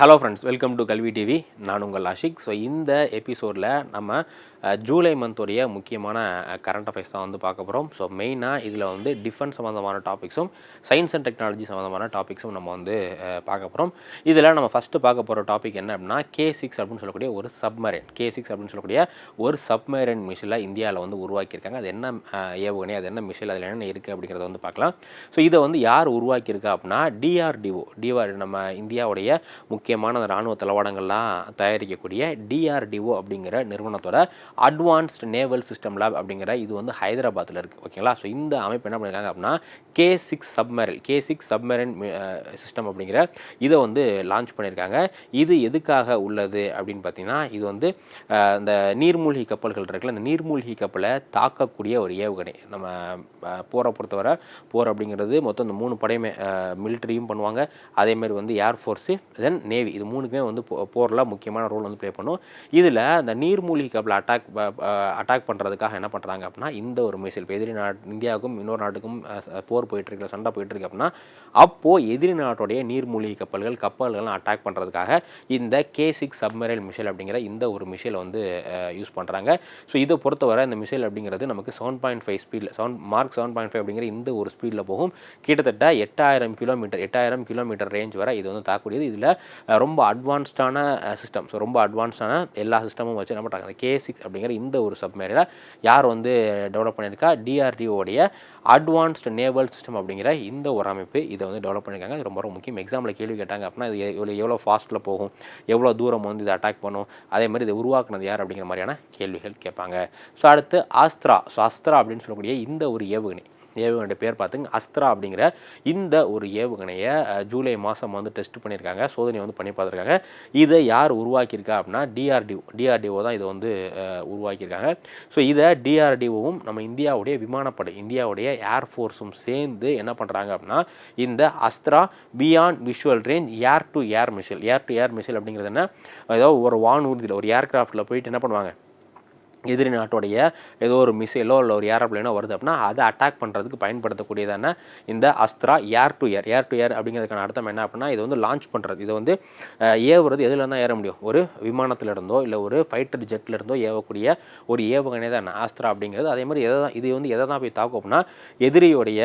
Hello friends welcome to Kalvi TV நான் உங்கள் Ashiq. So இந்த எபிசோடில் நம்ம ஜூலை மந்தோடைய முக்கியமான கரண்ட் அஃபேர்ஸ் தான் வந்து பார்க்க போகிறோம் ஸோ மெயினாக இதில் வந்து டிஃபென்ஸ் சம்மந்தமான டாபிக்ஸும் சயின்ஸ் அண்ட் டெக்னாலஜி சம்மந்தமான டாபிக்ஸும் நம்ம வந்து பார்க்க போகிறோம் இதில் நம்ம ஃபஸ்ட்டு பார்க்க போகிற டாபிக் என்ன அப்படின்னா கே சிக்ஸ் அப்படின்னு சொல்லக்கூடிய ஒரு சப்மரைன் கே சிக்ஸ் அப்படின்னு சொல்லக்கூடிய ஒரு சப்மரைன் மிஷினில் இந்தியாவில் வந்து உருவாக்கியிருக்காங்க. அது என்ன ஏவுகணை அது என்ன மிஷில் அதில் என்ன இருக்குது அப்படிங்கிறத வந்து பார்க்கலாம். ஸோ இதை வந்து யார் உருவாக்கியிருக்கா அப்படின்னா டிஆர்டிஓ டிஆர் நம்ம இந்தியாவுடைய முக்கிய முக்கியமான அந்த இராணுவ தளவாடங்கள்லாம் தயாரிக்கக்கூடிய டிஆர்டிஓ அப்படிங்கிற நிறுவனத்தோட அட்வான்ஸ்டு நேவல் சிஸ்டம் லேப் அப்படிங்கிற இது வந்து ஹைதராபாத்தில் இருக்குது ஓகேங்களா? ஸோ இந்த அமைப்பு என்ன பண்ணியிருக்காங்க அப்படின்னா கே சிக்ஸ் சப்மரில் கே சிக்ஸ் சப்மரின் சிஸ்டம் அப்படிங்கிற இதை வந்து லான்ச் பண்ணியிருக்காங்க இது எதுக்காக உள்ளது அப்படின்னு பார்த்தீங்கன்னா இது வந்து இந்த நீர்மூழ்கி கப்பல்கள் இருக்குல்ல இந்த நீர்மூழ்கி கப்பலை தாக்கக்கூடிய ஒரு ஏவுகணை. நம்ம போரை பொறுத்தவரை போர் அப்படிங்கிறது மொத்தம் இந்த மூணு படையுமே மிலிட்டரியும் பண்ணுவாங்க. அதேமாதிரி வந்து ஏர்ஃபோர்ஸு தென் நேவி இது மூணுக்குமே வந்து போ- போரில் முக்கியமான ரோல் வந்து ப்ளே பண்ணும். இதில் அந்த நீர்மூழ்கி கப்பலை அட்டாக் அட்டாக் பண்ணுறதுக்காக என்ன பண்ணுறாங்க அப்படின்னா இந்த ஒரு மிசைல் இப்போ எதிரி நாட் இந்தியாவுக்கும் இன்னொரு நாட்டுக்கும் போர் போயிட்டுருக்கு சண்டை போயிட்டுருக்கு அப்படின்னா அப்போது எதிரி நாட்டுடைய நீர்மூழ்கி கப்பல்கள் கப்பல்கள்லாம் அட்டாக் பண்ணுறதுக்காக இந்த கே சிக்ஸ் சப்மரைல் மிசைல் அப்படிங்கிற இந்த ஒரு மிசைல் வந்து யூஸ் பண்ணுறாங்க ஸோ இதை பொறுத்தவரை இந்த மிசைல் அப்படிங்கிறது நமக்கு செவன் பாயிண்ட் ஃபைவ் ஸ்பீடில் seven mark seven point five அப்படிங்கிற இந்த ஒரு ஸ்பீடில் போகும். கிட்டத்தட்ட எட்டாயிரம் கிலோமீட்டர் எட்டாயிரம் கிலோமீட்டர் ரேஞ்ச் வரை இது வந்து தாக்கக்கூடியது. இதில் ரொம்ப அட்வான்ஸ்டான சிஸ்டம் ஸோ ரொம்ப அட்வான்ஸ்டான எல்லா சிஸ்டமும் வச்சு என்ன பண்ணுறாங்க அந்த கே சிக்ஸ் அப்படிங்கிற இந்த ஒரு சப்மேரியில் யார் வந்து டெவலப் பண்ணியிருக்கா? டிஆர்டிஓடைய அட்வான்ஸ்டு நேவல் சிஸ்டம் அப்படிங்கிற இந்த ஒரு அமைப்பு இதை வந்து டெவலப் பண்ணியிருக்காங்க. இது ரொம்ப ரொம்ப முக்கியம். எக்ஸாமில் கேள்வி கேட்டாங்க அப்படின்னா இது எவ்வளோ எவ்வளோ ஃபாஸ்ட்டில் போகும்? எவ்வளோ தூரம் வந்து இதை அட்டாக் பண்ணும்? அதே மாதிரி இதை உருவாக்குனது யார் அப்படிங்கிற மாதிரியான கேள்விகள் கேட்பாங்க. ஸோ அடுத்து ஆஸ்த்ரா ஸோ அஸ்த்ரா அப்படின்னு சொல்லக்கூடிய இந்த ஒரு ஏவுகணை. ஏவுகணை பேர் பார்த்துங்க அஸ்த்ரா அப்படிங்கிற இந்த ஒரு ஏவுகணையை ஜூலை மாதம் வந்து டெஸ்ட் பண்ணியிருக்காங்க சோதனை வந்து பண்ணி பார்த்துருக்காங்க. இதை யார் உருவாக்கியிருக்கா அப்படின்னா டிஆர்டிஓ டிஆர்டிஓ தான் இதை வந்து உருவாக்கியிருக்காங்க. ஸோ இதை டிஆர்டிஓவும் நம்ம இந்தியாவுடைய விமானப்படை இந்தியாவுடைய ஏர்ஃபோர்ஸும் சேர்ந்து என்ன பண்ணுறாங்க அப்படின்னா இந்த Astra beyond visual range air to air missile air to air missile அப்படிங்கிறது என்ன? ஏதோ ஒரு வானூர்தியில் ஒரு ஏர்கிராஃப்டில் போயிட்டு என்ன பண்ணுவாங்க? எதிரி நாட்டுடைய ஏதோ ஒரு மிசைலோ இல்லை ஒரு ஏரோப்ளைனோ வருது அப்படின்னா அதை அட்டாக் பண்ணுறதுக்கு பயன்படுத்தக்கூடியதான இந்த Astra air to air air to air அப்படிங்கிறதுக்கான அர்த்தம் என்ன அப்படின்னா இது வந்து லான்ச் பண்ணுறது இதை வந்து ஏவுறது எதில் தான் ஏற முடியும்? ஒரு விமானத்திலிருந்தோ இல்லை ஒரு ஃபைட்டர் ஜெட்ல இருந்தோ ஏவக்கூடிய ஒரு ஏவுகணை தான் ஆஸ்திரா அப்படிங்கிறது. அதே மாதிரி எதை தான் இது வந்து எதை தான் போய் தாக்கும் அப்படின்னா எதிரியுடைய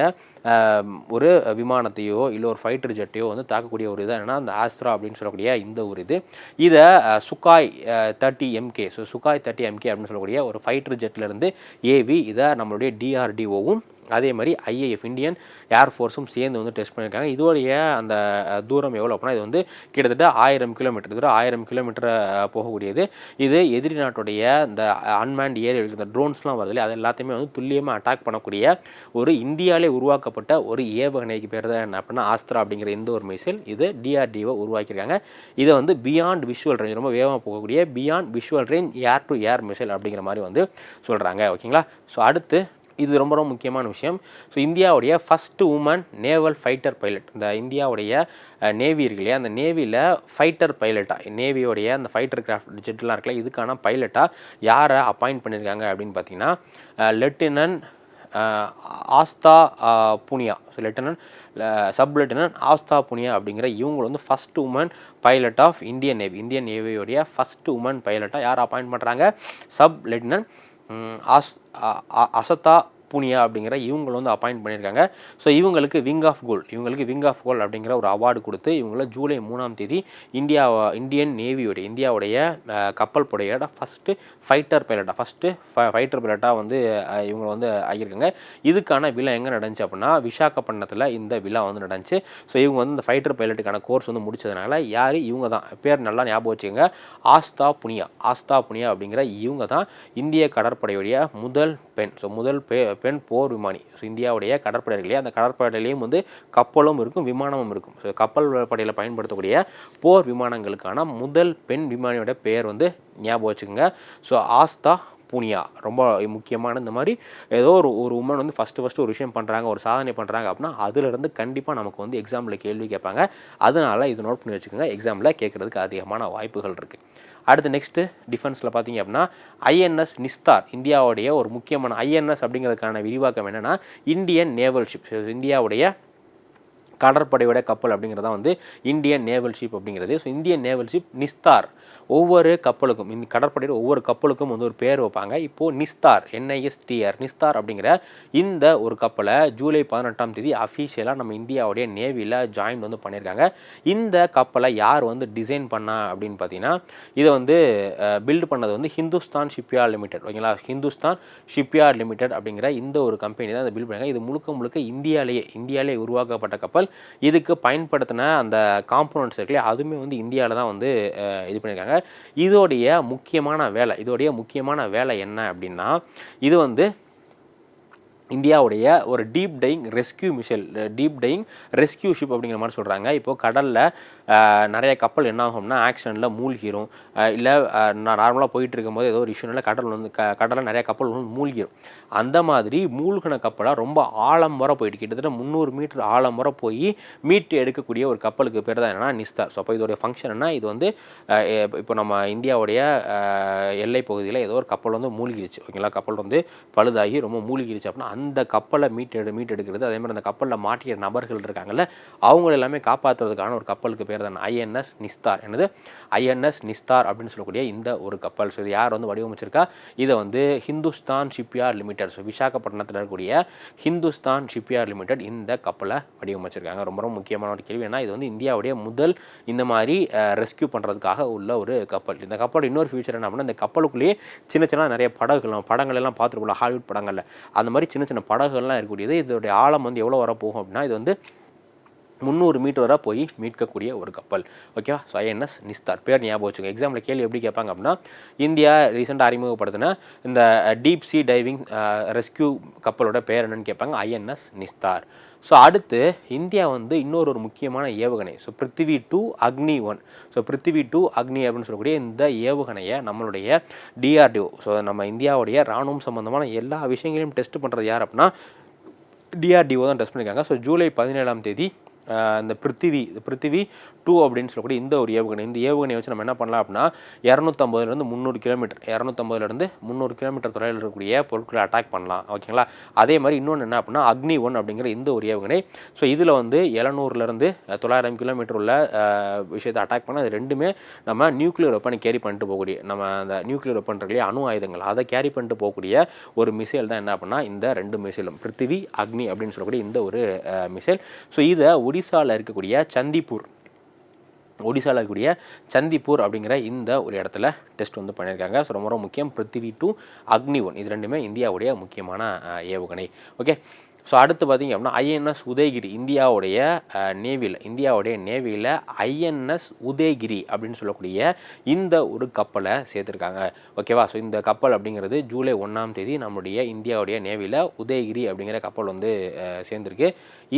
ஒரு விமானத்தையோ இல்லை ஒரு ஃபைட்டர் ஜெட்டையோ வந்து தாக்கக்கூடிய ஒரு இது என்னன்னா அந்த ஆஸ்த்ரா அப்படின்னு சொல்லக்கூடிய இந்த ஒரு இது. இதை Sukhoi Sukhoi thirty MK so Sukhoi thirty MK அப்படின்னு சொல்லக்கூடிய ஒரு ஃபைட்டர் ஜெட்லேருந்து ஏவி இதை நம்மளுடைய டிஆர்டிஓவும் அதே மாதிரி ஐஏஎஃப் இந்தியன் ஏர்ஃபோர்ஸும் சேர்ந்து வந்து டெஸ்ட் பண்ணியிருக்காங்க. இதோடைய அந்த தூரம் எவ்வளோ அப்படின்னா இது வந்து கிட்டத்தட்ட ஆயிரம் கிலோமீட்டர் தூரம் ஆயிரம் கிலோமீட்டர் போகக்கூடியது. இது எதிரி நாட்டுடைய இந்த அன்மேண்ட் ஏரியல் இந்த ட்ரோன்ஸ்லாம் வருது இல்லையா? அது எல்லாத்தையுமே வந்து துல்லியமாக அட்டாக் பண்ணக்கூடிய ஒரு இந்தியாவிலே உருவாக்கப்பட்ட ஒரு ஏவகணைக்கு பேர் தான் என்ன அப்படின்னா ஆஸ்திரா அப்படிங்கிற இந்த ஒரு மிசைல் இது டிஆர்டிஓ உருவாக்கியிருக்காங்க. இதை வந்து பியாண்ட் விஷுவல் ரேஞ்ச் ரொம்ப வேகமாக போகக்கூடிய beyond visual range air to air missile அப்படிங்கிற மாதிரி வந்து சொல்கிறாங்க ஓகேங்களா? ஸோ அடுத்து இது ரொம்ப ரொம்ப முக்கியமான விஷயம். ஸோ இந்தியாவுடைய first woman naval fighter pilot இந்த இந்தியாவுடைய நேவி இருக்கு இல்லையா? அந்த நேவியில் ஃபைட்டர் பைலட்டாக நேவியோடைய அந்த ஃபைட்டர் கிராஃப்ட் ஜெட்லாம் இருக்குல்ல இதுக்கான பைலட்டாக யாரை அப்பாயிண்ட் பண்ணியிருக்காங்க அப்படின்னு பார்த்தீங்கன்னா lieutenant Aastha Punia. So lieutenant sub lieutenant Aastha Punia அப்படிங்கிற இவங்க வந்து first woman pilot of Indian navy Indian நேவியோடைய first woman பைலட்டாக யார் அப்பாயிண்ட் பண்ணுறாங்க சப் லெப்டினன்ட் ஆஸ் ああ浅田 புனியா அப்படிங்கிற இவங்களை வந்து அப்பாயிண்ட் பண்ணியிருக்காங்க. ஸோ இவங்களுக்கு விங் ஆஃப் கோல் இவங்களுக்கு விங் ஆஃப் கோல் அப்படிங்கிற ஒரு அவார்டு கொடுத்து இவங்கள ஜூலை மூணாம் தேதி இந்தியா இந்தியன் நேவியோடைய இந்தியாவுடைய கப்பல் படையோட ஃபஸ்ட்டு ஃபைட்டர் பைலட்டாக ஃபஸ்ட்டு ஃபைட்டர் பைலட்டாக வந்து இவங்க வந்து ஆகியிருக்காங்க. இதுக்கான விழா எங்கே நடந்துச்சு அப்படின்னா விசாகப்பட்டினத்தில் இந்த விழா வந்து நடந்துச்சு. ஸோ இவங்க வந்து இந்த ஃபைட்டர் பைலட்டுக்கான கோர்ஸ் வந்து முடிச்சதுனால யார்? இவங்க தான். பேர் நல்லா ஞாபகம் வச்சுக்கோங்க. ஆஸ்தா புனியா ஆஸ்தா புனியா அப்படிங்கிற இவங்க தான் இந்திய கடற்படையுடைய முதல் பெண். ஸோ முதல் பெ பெண் போர் விமானி. ஸோ இந்தியாவுடைய கடற்படைகளே அந்த கடற்படையிலையும் வந்து கப்பலும் இருக்கும் விமானமும் இருக்கும். ஸோ கப்பல் படையில் பயன்படுத்தக்கூடிய போர் விமானங்களுக்கான முதல் பெண் விமானியோட பெயர் வந்து ஞாபகம் வச்சுக்கோங்க. ஸோ ஆஸ்தா பூனியா. ரொம்ப முக்கியமான இந்த மாதிரி ஏதோ ஒரு ஒரு உமன் வந்து ஃபஸ்ட்டு ஃபஸ்ட்டு ஒரு விஷயம் பண்ணுறாங்க ஒரு சாதனை பண்ணுறாங்க அப்படின்னா அதுலேருந்து கண்டிப்பாக நமக்கு வந்து எக்ஸாமில் கேள்வி கேட்பாங்க. அதனால் இது நோட் பண்ணி வச்சுக்கோங்க. எக்ஸாமில் கேட்குறதுக்கு அதிகமான வாய்ப்புகள் இருக்குது அடுத்து நெக்ஸ்ட்டு டிஃபென்ஸில் பார்த்தீங்க அப்படின்னா ஐஎன்எஸ் நிஸ்தார் இந்தியாவுடைய ஒரு முக்கியமான ஐஎன்எஸ் அப்படிங்கிறதுக்கான விரிவாக்கம் என்னென்னா இந்தியன் நேவல் ஷிப் இந்தியாவுடைய கடற்படையோட கப்பல் அப்படிங்கிறதா வந்து இந்தியன் நேவல் ஷிப் அப்படிங்கிறது. So Indian naval ship Nistar ஒவ்வொரு கப்பலுக்கும் இந்த கடற்படையில் ஒவ்வொரு கப்பலுக்கும் வந்து ஒரு பேர் வைப்பாங்க. இப்போது நிஸ்தார் என்ஐஎஸ்டிஆர் நிஸ்தார் அப்படிங்கிற இந்த ஒரு கப்பலை ஜூலை பதினெட்டாம் தேதி அஃபீஷியலாக நம்ம இந்தியாவுடைய நேவியில் ஜாயின் வந்து பண்ணியிருக்காங்க. இந்த கப்பலை யார் வந்து டிசைன் பண்ணா அப்படின்னு பார்த்தீங்கன்னா இதை வந்து பில்டு பண்ணது வந்து ஹிந்துஸ்தான் ஷிப்யார்ட் லிமிடெட் ஓகேங்களா? ஹிந்துஸ்தான் ஷிப்யார்ட் லிமிடெட் அப்படிங்கிற இந்த ஒரு கம்பெனி தான் அதை பில்ட் பண்ணாங்க இது முழுக்க முழுக்க இந்தியாவிலேயே இந்தியாவிலே உருவாக்கப்பட்ட கப்பல். இதுக்கு பயன்படுத்தின அந்த காம்போனன்ட்ஸ் இருக்குல்லையே அதுவுமே வந்து இந்தியாவில் தான் வந்து இது பண்ணியிருக்காங்க. இதோடைய முக்கியமான வேலை இதோடைய முக்கியமான வேலை என்ன அப்படின்னா இது வந்து இந்தியாவுடைய ஒரு deep diving rescue vessel deep diving rescue ship அப்படிங்கிற மாதிரி சொல்கிறாங்க இப்போது கடலில் நிறைய கப்பல் என்ன ஆகும்னா ஆக்சிடெண்ட்டில் மூழ்கிரும். இல்லை நார்மலாக போயிட்டு இருக்கும்போது ஏதோ ஒரு இஷ்யூனால கடல் வந்து க கடலில் நிறைய கப்பல் வந்து மூழ்கிரும். அந்த மாதிரி மூழ்கின கப்பலாக ரொம்ப ஆழம் வர போயிட்டு கிட்டத்தட்ட முந்நூறு மீட்டர் ஆழம் வர போய் மீட்டு எடுக்கக்கூடிய ஒரு கப்பலுக்கு பேர் தான் என்னென்னா நிஸ்தார் ஸோ அப்போ இதோடைய ஃபங்க்ஷன் என்ன இது வந்து இப்போ நம்ம இந்தியாவுடைய எல்லை பகுதியில் ஏதோ ஒரு கப்பல் வந்து மூழ்கிருச்சு. ஓகேங்களா? கப்பல் வந்து பழுதாகி ரொம்ப மூழ்கிருச்சு அப்படின்னா அந்த கப்பலை மீட்டு எடு எடுக்கிறது அதே மாதிரி அந்த கப்பலில் மாட்டிய நபர்கள் இருக்காங்கல்ல அவங்கள எல்லாமே காப்பாற்றுறதுக்கான ஒரு கப்பலுக்கு பேர் தான் ஐஎன்எஸ் நிஸ்தார். என்னது? ஐஎன்எஸ் நிஸ்தார் அப்படின்னு சொல்லக்கூடிய இந்த ஒரு கப்பல். ஸோ இது யார் வந்து வடிவமைச்சிருக்கா? இதை வந்து ஹிந்துஸ்தான் ஷிப்யார்ட் லிமிடெட். ஸோ விசாகப்பட்டினத்தில் இருக்கக்கூடிய ஹிந்துஸ்தான் ஷிப்யார்ட் லிமிடெட் இந்த கப்பலை வடிவமைச்சிருக்காங்க. ரொம்ப ரொம்ப முக்கியமான ஒரு கேள்வி. ஏன்னா இது வந்து இந்தியாவுடைய முதல் இந்த மாதிரி ரெஸ்க்யூ பண்ணுறதுக்காக உள்ள ஒரு கப்பல். இந்த கப்பல் இன்னொரு ஃபியூச்சர் என்ன அப்படின்னா இந்த கப்பலுக்குள்ளேயே சின்ன சின்ன நிறைய படகுகள் படங்கள் எல்லாம் பார்த்துருப்போம் ஹாலிவுட் படங்களில். அந்த மாதிரி சின்ன சின்ன படகுகள்லாம் இருக்கக்கூடியது. இதோடைய ஆழம் வந்து எவ்வளோ வர போகும் அப்படின்னா இது வந்து முந்நூறு மீட்டர் வரை போய் மீட்கக்கூடிய ஒரு கப்பல். ஓகேவா ஸோ ஐஎன்எஸ் நிஸ்தார் பேர் ஞாபகம் வச்சுக்கோங்க எக்ஸாமில் கேள்வி எப்படி கேட்பாங்க அப்படின்னா இந்தியா ரீசெண்டாக அறிமுகப்படுத்தின இந்த டீப் சி டைவிங் ரெஸ்க்யூ கப்பலோட பேர் என்னன்னு கேட்பாங்க ஐஎன்எஸ் நிஸ்தார் ஸோ அடுத்து இந்தியா வந்து இன்னொரு ஒரு முக்கியமான ஏவுகணை. So Prithvi two Agni one so Prithvi two Agni அப்படின்னு சொல்லக்கூடிய இந்த ஏவுகணையை நம்மளுடைய டிஆர்டிஓ ஸோ நம்ம இந்தியாவுடைய ராணுவம் சம்மந்தமான எல்லா விஷயங்களையும் டெஸ்ட் பண்ணுறது யார் அப்படின்னா டிஆர்டிஓ தான் டெஸ்ட் பண்ணியிருக்காங்க. ஸோ ஜூலை பதினேழாம் தேதி இந்த பிருத்திவி பிருத்திவி டூ அப்படின்னு சொல்லக்கூடிய இந்த ஒரு ஏவுகணை. இந்த ஏவுகணையை வச்சு நம்ம என்ன பண்ணலாம் அப்படின்னா இரநூத்தம்பதுலேருந்து முந்நூறு கிலோமீட்டர் இரநூத்தம்பதுலேருந்து முந்நூறு கிலோமீட்டர் தொலைவில் இருக்கக்கூடிய பொருட்களை அட்டாக் பண்ணலாம். ஓகேங்களா அதே மாதிரி இன்னொன்று என்ன அப்படின்னா அக்னி ஒன் அப்படிங்கிற இந்த ஒரு ஏவுகணை. ஸோ இதில் வந்து எழுநூறுலேருந்து தொள்ளாயிரம் கிலோமீட்டர் உள்ள விஷயத்தை அட்டாக் பண்ண அது ரெண்டுமே நம்ம நியூக்ளியர் வெப்பனை கேரி பண்ணிட்டு போகக்கூடிய நம்ம அந்த நியூக்ளியர் வெப்பன் இருக்கலையே அணு ஆயுதங்கள். அதை கேரி பண்ணிட்டு போகக்கூடிய ஒரு மிசைல் தான் என்ன அப்படின்னா இந்த ரெண்டு மிசைலும் பிருத்திவி அக்னி அப்படின்னு சொல்லக்கூடிய இந்த ஒரு மிசைல் ஸோ இதை ஒடிசாவில் இருக்கக்கூடிய சந்திப்பூர். ஒடிசாவில் இருக்கக்கூடிய சந்திப்பூர் அப்படிங்கிற இந்த ஒரு இடத்துல டெஸ்ட் வந்து பண்ணியிருக்காங்க. ஸோ ரொம்ப ரொம்ப முக்கியம். Prithvi two Agni one. இது ரெண்டுமே இந்தியாவுடைய முக்கியமான ஏவுகணை. ஓகே ஸோ அடுத்து பார்த்திங்க அப்படின்னா ஐஎன்எஸ் உதயகிரி இந்தியாவுடைய நேவியில் இந்தியாவுடைய நேவியில் ஐஎன்எஸ் உதயகிரி அப்படின்னு சொல்லக்கூடிய இந்த ஒரு கப்பலை சேர்த்துருக்காங்க. ஓகேவா ஸோ இந்த கப்பல் அப்படிங்கிறது ஜூலை ஒன்றாம் தேதி நம்முடைய இந்தியாவுடைய நேவியில் உதயகிரி அப்படிங்கிற கப்பல் வந்து சேர்ந்துருக்கு.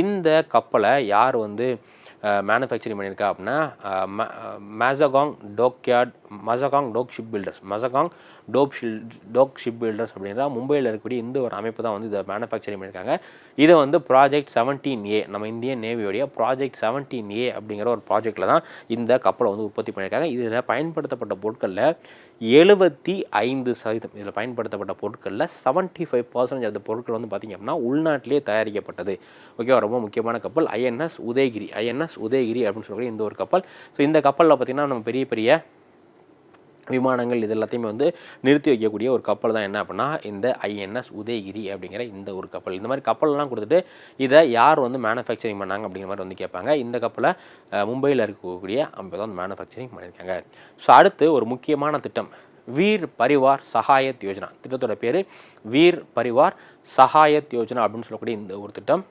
இந்த கப்பலை யார் வந்து மேனுஃபேக்சரிங் பண்ணியிருக்கா அப்படின்னா Mazagon dockyard Mazagon dock ship builders Mazagon dock ship dock ship builders அப்படின்ற மும்பையில் இருக்கக்கூடிய இந்த ஒரு அமைப்பு தான் வந்து இதை மேனுஃபேக்சரிங் பண்ணியிருக்காங்க. இதை வந்து ப்ராஜெக்ட் செவன்டீன் ஏ நம்ம இந்தியன் நேவியோடைய ப்ராஜெக்ட் செவன்டீன் ஏ அப்படிங்கிற ஒரு ப்ராஜெக்டில் தான் இந்த கப்பலை வந்து உற்பத்தி பண்ணியிருக்காங்க. இதில் பயன்படுத்தப்பட்ட பொருட்களில் எழுபத்தி ஐந்து சதவீதம் இதில் பயன்படுத்தப்பட்ட பொருட்களில் செவன்ட்டி ஃபைவ் பர்சன்டேஜ் அந்த பொருட்கள் வந்து பார்த்திங்க அப்படின்னா உள்நாட்டிலே தயாரிக்கப்பட்டது. ஓகேவா? ரொம்ப முக்கியமான கப்பல். ஐஎன்எஸ் உதயகிரி ஐஎன்எஸ் உதயகிரி அப்படின்னு சொல்லக்கூடிய இந்த ஒரு கப்பல். ஸோ இந்த கப்பலில் பார்த்திங்கன்னா நம்ம பெரிய பெரிய விமானங்கள் இது எல்லாத்தையுமே வந்து நிறுத்தி வைக்கக்கூடிய ஒரு கப்பல் தான் என்ன அப்படின்னா இந்த ஐஎன்எஸ் உதயகிரி அப்படிங்கிற இந்த ஒரு கப்பல். இந்த மாதிரி கப்பல்லாம் கொடுத்துட்டு இதை யார் வந்து மேனுஃபேக்சரிங் பண்ணாங்க அப்படிங்கிற மாதிரி வந்து கேட்பாங்க. இந்த கப்பலை மும்பையில் இருக்கக்கூடிய அவங்க தான் வந்து மேனுஃபேக்சரிங் பண்ணியிருக்காங்க. ஸோ அடுத்து ஒரு முக்கியமான திட்டம். வீர் பரிவார் சகாயத் யோஜனா. திட்டத்தோட பேர் வீர் பரிவார் சகாயத் யோஜனா அப்படின்னு சொல்லக்கூடிய இந்த ஒரு திட்டம்.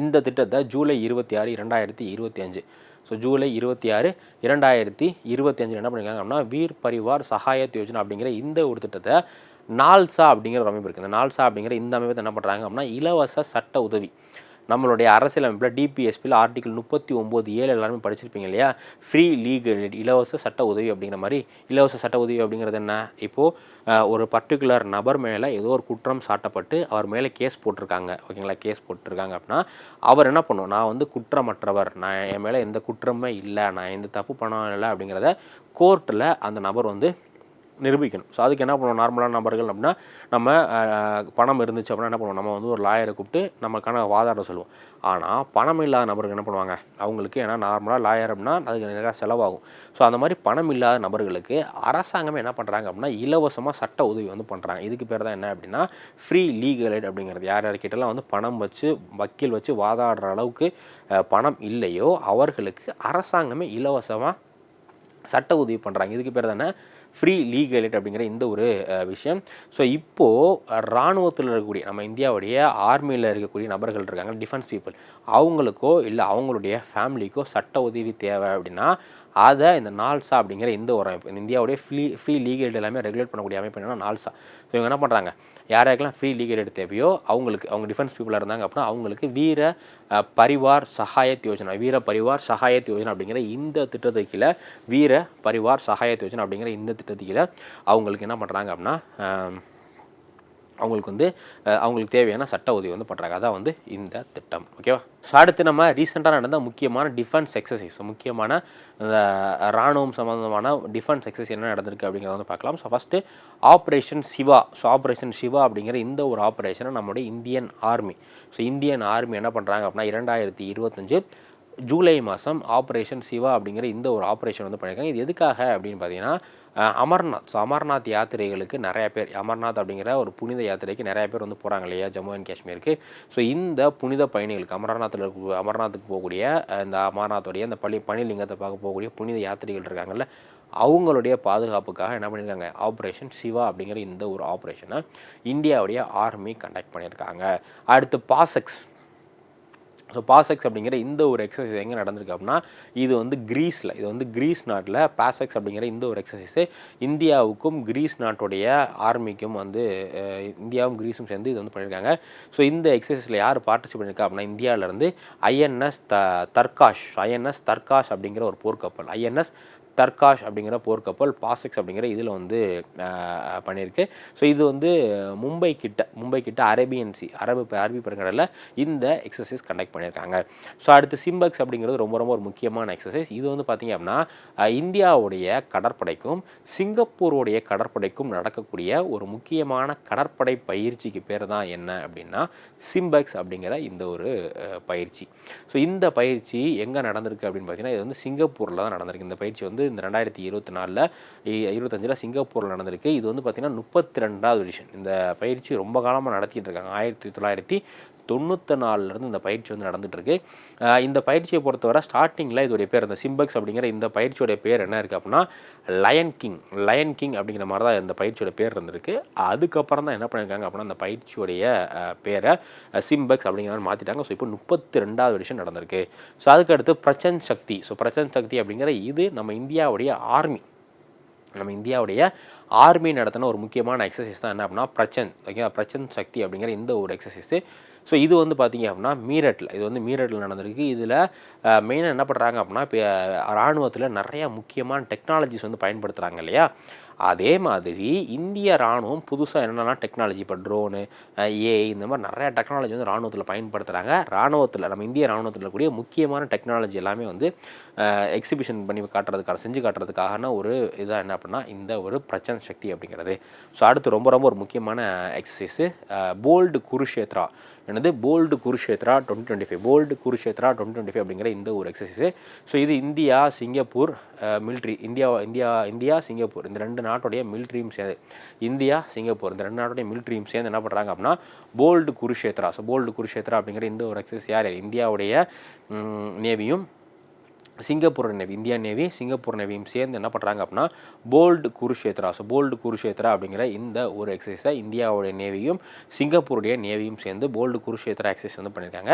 இந்த திட்டத்தை ஜூலை இருபத்தி ஆறு இரண்டாயிரத்தி இருபத்தி அஞ்சு ஸோ ஜூலை இருபத்தி ஆறு இரண்டாயிரத்தி இருபத்தி அஞ்சில் என்ன பண்ணியிருக்காங்க அப்படின்னா வீர் பரிவார் சகாயத் யோஜனா அப்படிங்கிற இந்த ஒரு திட்டத்தை நால்சா அப்படிங்கிற ஒரு அமைப்பு இருக்குது இந்த நால்சா அப்படிங்கிற இந்த அமைப்பை என்ன பண்ணுறாங்க அப்படின்னா இலவச சட்ட உதவி. நம்மளுடைய அரசியலமைப்பில் டிபிஎஸ்பியில் ஆர்டிகல் முப்பத்தி ஒம்பது ஏழு எல்லாருமே படிச்சிருப்பீங்க இல்லையா? ஃப்ரீ லீகல் இலவச சட்ட உதவி அப்படிங்கிற மாதிரி. இலவச சட்ட உதவி அப்படிங்கிறது என்ன? இப்போது ஒரு பர்டிகுலர் நபர் மேலே ஏதோ ஒரு குற்றம் சாட்டப்பட்டு அவர் மேலே கேஸ் போட்டிருக்காங்க. ஓகேங்களா கேஸ் போட்டிருக்காங்க அப்படின்னா அவர் என்ன பண்ணும்? நான் வந்து குற்றமற்றவர். நான் என் மேலே எந்த குற்றமே இல்லை. நான் எந்த தப்பு பண்ணவும் இல்லை அப்படிங்கிறத கோர்ட்டில் அந்த நபர் வந்து நிரூபிக்கணும். ஸோ அதுக்கு என்ன பண்ணுவோம்? நார்மலான நபர்கள் அப்படின்னா நம்ம பணம் இருந்துச்சு அப்படின்னா என்ன பண்ணுவோம்? நம்ம வந்து ஒரு லாயரை கூப்பிட்டு நமக்கான வாதாட சொல்லுவோம். ஆனால் பணம் இல்லாத நபர்கள் என்ன பண்ணுவாங்க? அவங்களுக்கு ஏன்னா நார்மலாக லாயர் அப்படின்னா அதுக்கு நிறையா செலவாகும். ஸோ அந்த மாதிரி பணம் இல்லாத நபர்களுக்கு அரசாங்கமே என்ன பண்ணுறாங்க அப்படின்னா இலவசமாக சட்ட உதவி வந்து பண்ணுறாங்க இதுக்கு பேர் தான் என்ன அப்படின்னா ஃப்ரீ லீகல் எய்ட் அப்படிங்கிறது. யார் யார்கிட்டலாம் வந்து பணம் வச்சு வக்கீல் வச்சு வாதாடுற அளவுக்கு பணம் இல்லையோ அவர்களுக்கு அரசாங்கமே இலவசமாக சட்ட உதவி பண்ணுறாங்க இதுக்கு பேர் தானே ஃப்ரீ லீகல் எய்ட் அப்படிங்கிற இந்த ஒரு விஷயம். ஸோ இப்போது இராணுவத்தில் இருக்கக்கூடிய நம்ம இந்தியாவுடைய ஆர்மியில் இருக்கக்கூடிய நபர்கள் இருக்காங்க டிஃபென்ஸ் பீப்புள் அவங்களுக்கோ இல்லை அவங்களுடைய ஃபேமிலிக்கோ சட்ட உதவி தேவை அப்படின்னா அதை இந்த நால்சா அப்படிங்கிற இந்த ஒரு அமைப்பு இந்தியாவுடைய ஃப்ரீ ஃப்ரீ லீகல் எல்லாமே ரெகுலேட் பண்ணக்கூடிய அமைப்பு என்னன்னா நால்சா. ஸோ இவங்க என்ன பண்ணுறாங்க யார் யாருக்கெல்லாம் ஃப்ரீ லீகல் எய்ட் தேவையோ அவங்களுக்கு அவங்க டிஃபென்ஸ் பீப்புளாக இருந்தாங்க அப்படின்னா அவங்களுக்கு வீர பரிவார் சகாயத் யோஜனா வீர பரிவார் சகாயத் யோஜனா அப்படிங்கிற இந்த திட்டத்து கீழே வீர பரிவார் சகாயத் யோஜனா அப்படிங்கிற இந்த திட்டத்து கீழே அவங்களுக்கு என்ன பண்ணுறாங்க அப்படின்னா அவங்களுக்கு வந்து அவங்களுக்கு தேவையான சட்ட உதவி வந்து பண்ணுறாங்க அதான் வந்து இந்த திட்டம். ஓகேவா ஸோ அடுத்து நம்ம ரீசெண்டாக நடந்த முக்கியமான டிஃபென்ஸ் எக்ஸசைஸ் முக்கியமான இந்த இராணுவம் சம்மந்தமான டிஃபென்ஸ் எக்ஸசைஸ் என்ன நடந்திருக்கு அப்படிங்கிறத வந்து பார்க்கலாம். So first operation Shiva so operation Shiva அப்படிங்கிற இந்த ஒரு ஆப்ரேஷனை நம்முடைய Indian army so Indian army என்ன பண்ணுறாங்க அப்படின்னா இரண்டாயிரத்தி இருபத்தஞ்சு ஜூலை மாதம் ஆப்ரேஷன் சிவா அப்படிங்கிற இந்த ஒரு ஆப்ரேஷன் வந்து பண்ணியிருக்காங்க. இது எதுக்காக அப்படின்னு பார்த்தீங்கன்னா அமர்நாத். ஸோ அமர்நாத் யாத்திரைகளுக்கு நிறைய பேர் அமர்நாத் அப்படிங்கிற ஒரு புனித யாத்திரைக்கு நிறைய பேர் வந்து போகிறாங்க இல்லையா? ஜம்மு அண்ட் காஷ்மீருக்கு. ஸோ இந்த புனித பயணிகளுக்கு அமர்நாத்தில் இருக்க அமர்நாத்துக்கு போகக்கூடிய இந்த அமர்நாத்துடைய இந்த பள்ளி பனிலிங்கத்தை பார்க்க போகக்கூடிய புனித யாத்திரைகள் இருக்காங்கல்ல அவங்களுடைய பாதுகாப்புக்காக என்ன பண்ணியிருக்காங்க ஆப்ரேஷன் சிவா அப்படிங்கிற இந்த ஒரு ஆப்ரேஷனை இந்தியாவுடைய ஆர்மி கண்டக்ட் பண்ணியிருக்காங்க அடுத்து பாசெக்ஸ் ஸோ பாசெக்ஸ் அப்படிங்கிற இந்த ஒரு எக்ஸசைஸ் எங்கே நடந்திருக்கு அப்படின்னா இது வந்து க்ரீஸில் இது வந்து க்ரீஸ் நாட்டில் பாசெக்ஸ் அப்படிங்கிற இந்த ஒரு எக்ஸசைஸு இந்தியாவுக்கும் க்ரீஸ் நாட்டுடைய ஆர்மிக்கும் வந்து இந்தியாவும் க்ரீஸும் சேர்ந்து இது வந்து பண்ணியிருக்காங்க. ஸோ இந்த எக்ஸசைஸில் யார் பார்ட்டிசிபேட் பண்ணியிருக்கா அப்படின்னா இந்தியாவிலேருந்து ஐஎன்எஸ் த தர்காஷ் ஐஎன்எஸ் தர்காஷ் அப்படிங்கிற ஒரு போர்க்கப்பல் ஐஎன்எஸ் தர்காஷ் அப்படிங்கிற போர்க்கப்பல் பாசெக்ஸ் அப்படிங்கிற இதில் வந்து பண்ணியிருக்கு. ஸோ இது வந்து மும்பை கிட்ட மும்பை கிட்ட அரேபியன் சி அரபு அரபி பெருங்கடலில் இந்த எக்ஸசைஸ் கண்டக்ட் பண்ணியிருக்காங்க. ஸோ அடுத்து சிம்பக்ஸ் அப்படிங்கிறது ரொம்ப ரொம்ப ஒரு முக்கியமான எக்ஸசைஸ் இது வந்து பார்த்திங்க அப்படின்னா இந்தியாவுடைய கடற்படைக்கும் சிங்கப்பூருடைய கடற்படைக்கும் நடக்கக்கூடிய ஒரு முக்கியமான கடற்படை பயிற்சிக்கு பேர் தான் என்ன அப்படின்னா சிம்பக்ஸ் அப்படிங்கிற இந்த ஒரு பயிற்சி. ஸோ இந்த பயிற்சி எங்கே நடந்திருக்கு அப்படின்னு பார்த்தீங்கன்னா இது வந்து சிங்கப்பூரில் தான் நடந்திருக்கு. இந்த பயிற்சி வந்து இந்த ரெண்டாயிரத்தி இருபத்தி நாலில் இருபத்தஞ்சில் சிங்கப்பூரில் நடந்திருக்கு. இது வந்து பார்த்திங்கன்னா முப்பத்தி ரெண்டாவது எடிஷன் இந்த பயிற்சி ரொம்ப காலமாக நடத்திட்டு இருக்காங்க. ஆயிரத்தி தொள்ளாயிரத்தி தொண்ணூற்றி நாலுலேருந்து இந்த பயிற்சி வந்து நடந்துகிட்ருக்கு இந்த பயிற்சியை பொறுத்தவரை ஸ்டார்டிங்கில் இதோடைய பேர் இந்த சிம்பக்ஸ் அப்படிங்கிற இந்த பயிற்சியோடைய பேர் என்ன இருக்குது அப்படின்னா லயன் கிங் லயன் கிங் அப்படிங்கிற மாதிரி தான் இந்த பயிற்சியோட பேர் இருந்திருக்கு. அதுக்கப்புறம் தான் என்ன பண்ணியிருக்காங்க அப்படின்னா அந்த பயிற்சியோடைய பேரை சிம்பக்ஸ் அப்படிங்கிற மாதிரி மாற்றிட்டாங்க ஸோ இப்போ முப்பத்தி ரெண்டாவது வருஷம் நடந்திருக்கு. ஸோ அதுக்கடுத்து பிரச்சன் சக்தி. ஸோ பிரச்சன் சக்தி அப்படிங்கிற இது நம்ம இந்தியாவுடைய ஆர்மி. நம்ம இந்தியாவுடைய ஆர்மி நடத்தின ஒரு முக்கியமான எக்ஸசைஸ் தான் என்ன அப்படின்னா பிரச்சன். ஓகே பிரச்சன் சக்தி அப்படிங்கிற இந்த ஒரு எக்ஸசைஸு ஸோ இது வந்து பார்த்தீங்க அப்படின்னா மீரட்டில் இது வந்து மீரட்டில் நடந்திருக்கு. இதில் மெயினாக என்ன பண்ணுறாங்க அப்படின்னா இப்போ இராணுவத்தில் நிறையா முக்கியமான டெக்னாலஜிஸ் வந்து பயன்படுத்துகிறாங்க இல்லையா? அதே மாதிரி இந்திய ராணுவம் புதுசாக என்னென்னா டெக்னாலஜி இப்போ ட்ரோனு ஏஐ இந்த மாதிரி நிறையா டெக்னாலஜி வந்து ராணுவத்தில் பயன்படுத்துகிறாங்க ராணுவத்தில் நம்ம இந்திய ராணுவத்தில் இருக்கக்கூடிய முக்கியமான டெக்னாலஜி எல்லாமே வந்து எக்ஸிபிஷன் பண்ணி காட்டுறதுக்காக செஞ்சு காட்டுறதுக்கான ஒரு இதாக என்ன அப்படின்னா இந்த ஒரு பிரச்சனை சக்தி அப்படிங்கிறது. ஸோ அடுத்து ரொம்ப ரொம்ப ஒரு முக்கியமான எக்ஸசைஸு போல்டு குருஷேத்ரா. என்னது? Bold Kurukshetra twenty twenty five bold Kurukshetra twenty twenty five அப்படிங்கிற இந்த ஒரு எக்ஸசைஸு ஸோ இது India Singapore military India India India Singapore. இந்த ரெண்டு நாட்டுடைய மிலிட்ரியும் சேர்ந்து இந்தியா சிங்கப்பூர் இந்த ரெண்டு நாட்டுடைய மிலிட்ரியும் சேர்ந்து என்ன பண்ணுறாங்க அப்படின்னா bold Kurukshetra so bold Kurukshetra அப்படிங்கிற இந்த ஒரு எக்ஸசைஸ் யார் இந்தியாவுடைய நேவியும் Singapore navy India navy Singapore நேவியும் சேர்ந்து என்ன பண்ணுறாங்க அப்படின்னா bold Kurukshetra so bold Kurukshetra அப்படிங்கிற இந்த ஒரு எக்ஸசைஸை இந்தியாவுடைய நேவியும் சிங்கப்பூருடைய நேவியும் சேர்ந்து போல்டு குருஷேத்ரா எக்ஸசைஸ் வந்து பண்ணியிருக்காங்க.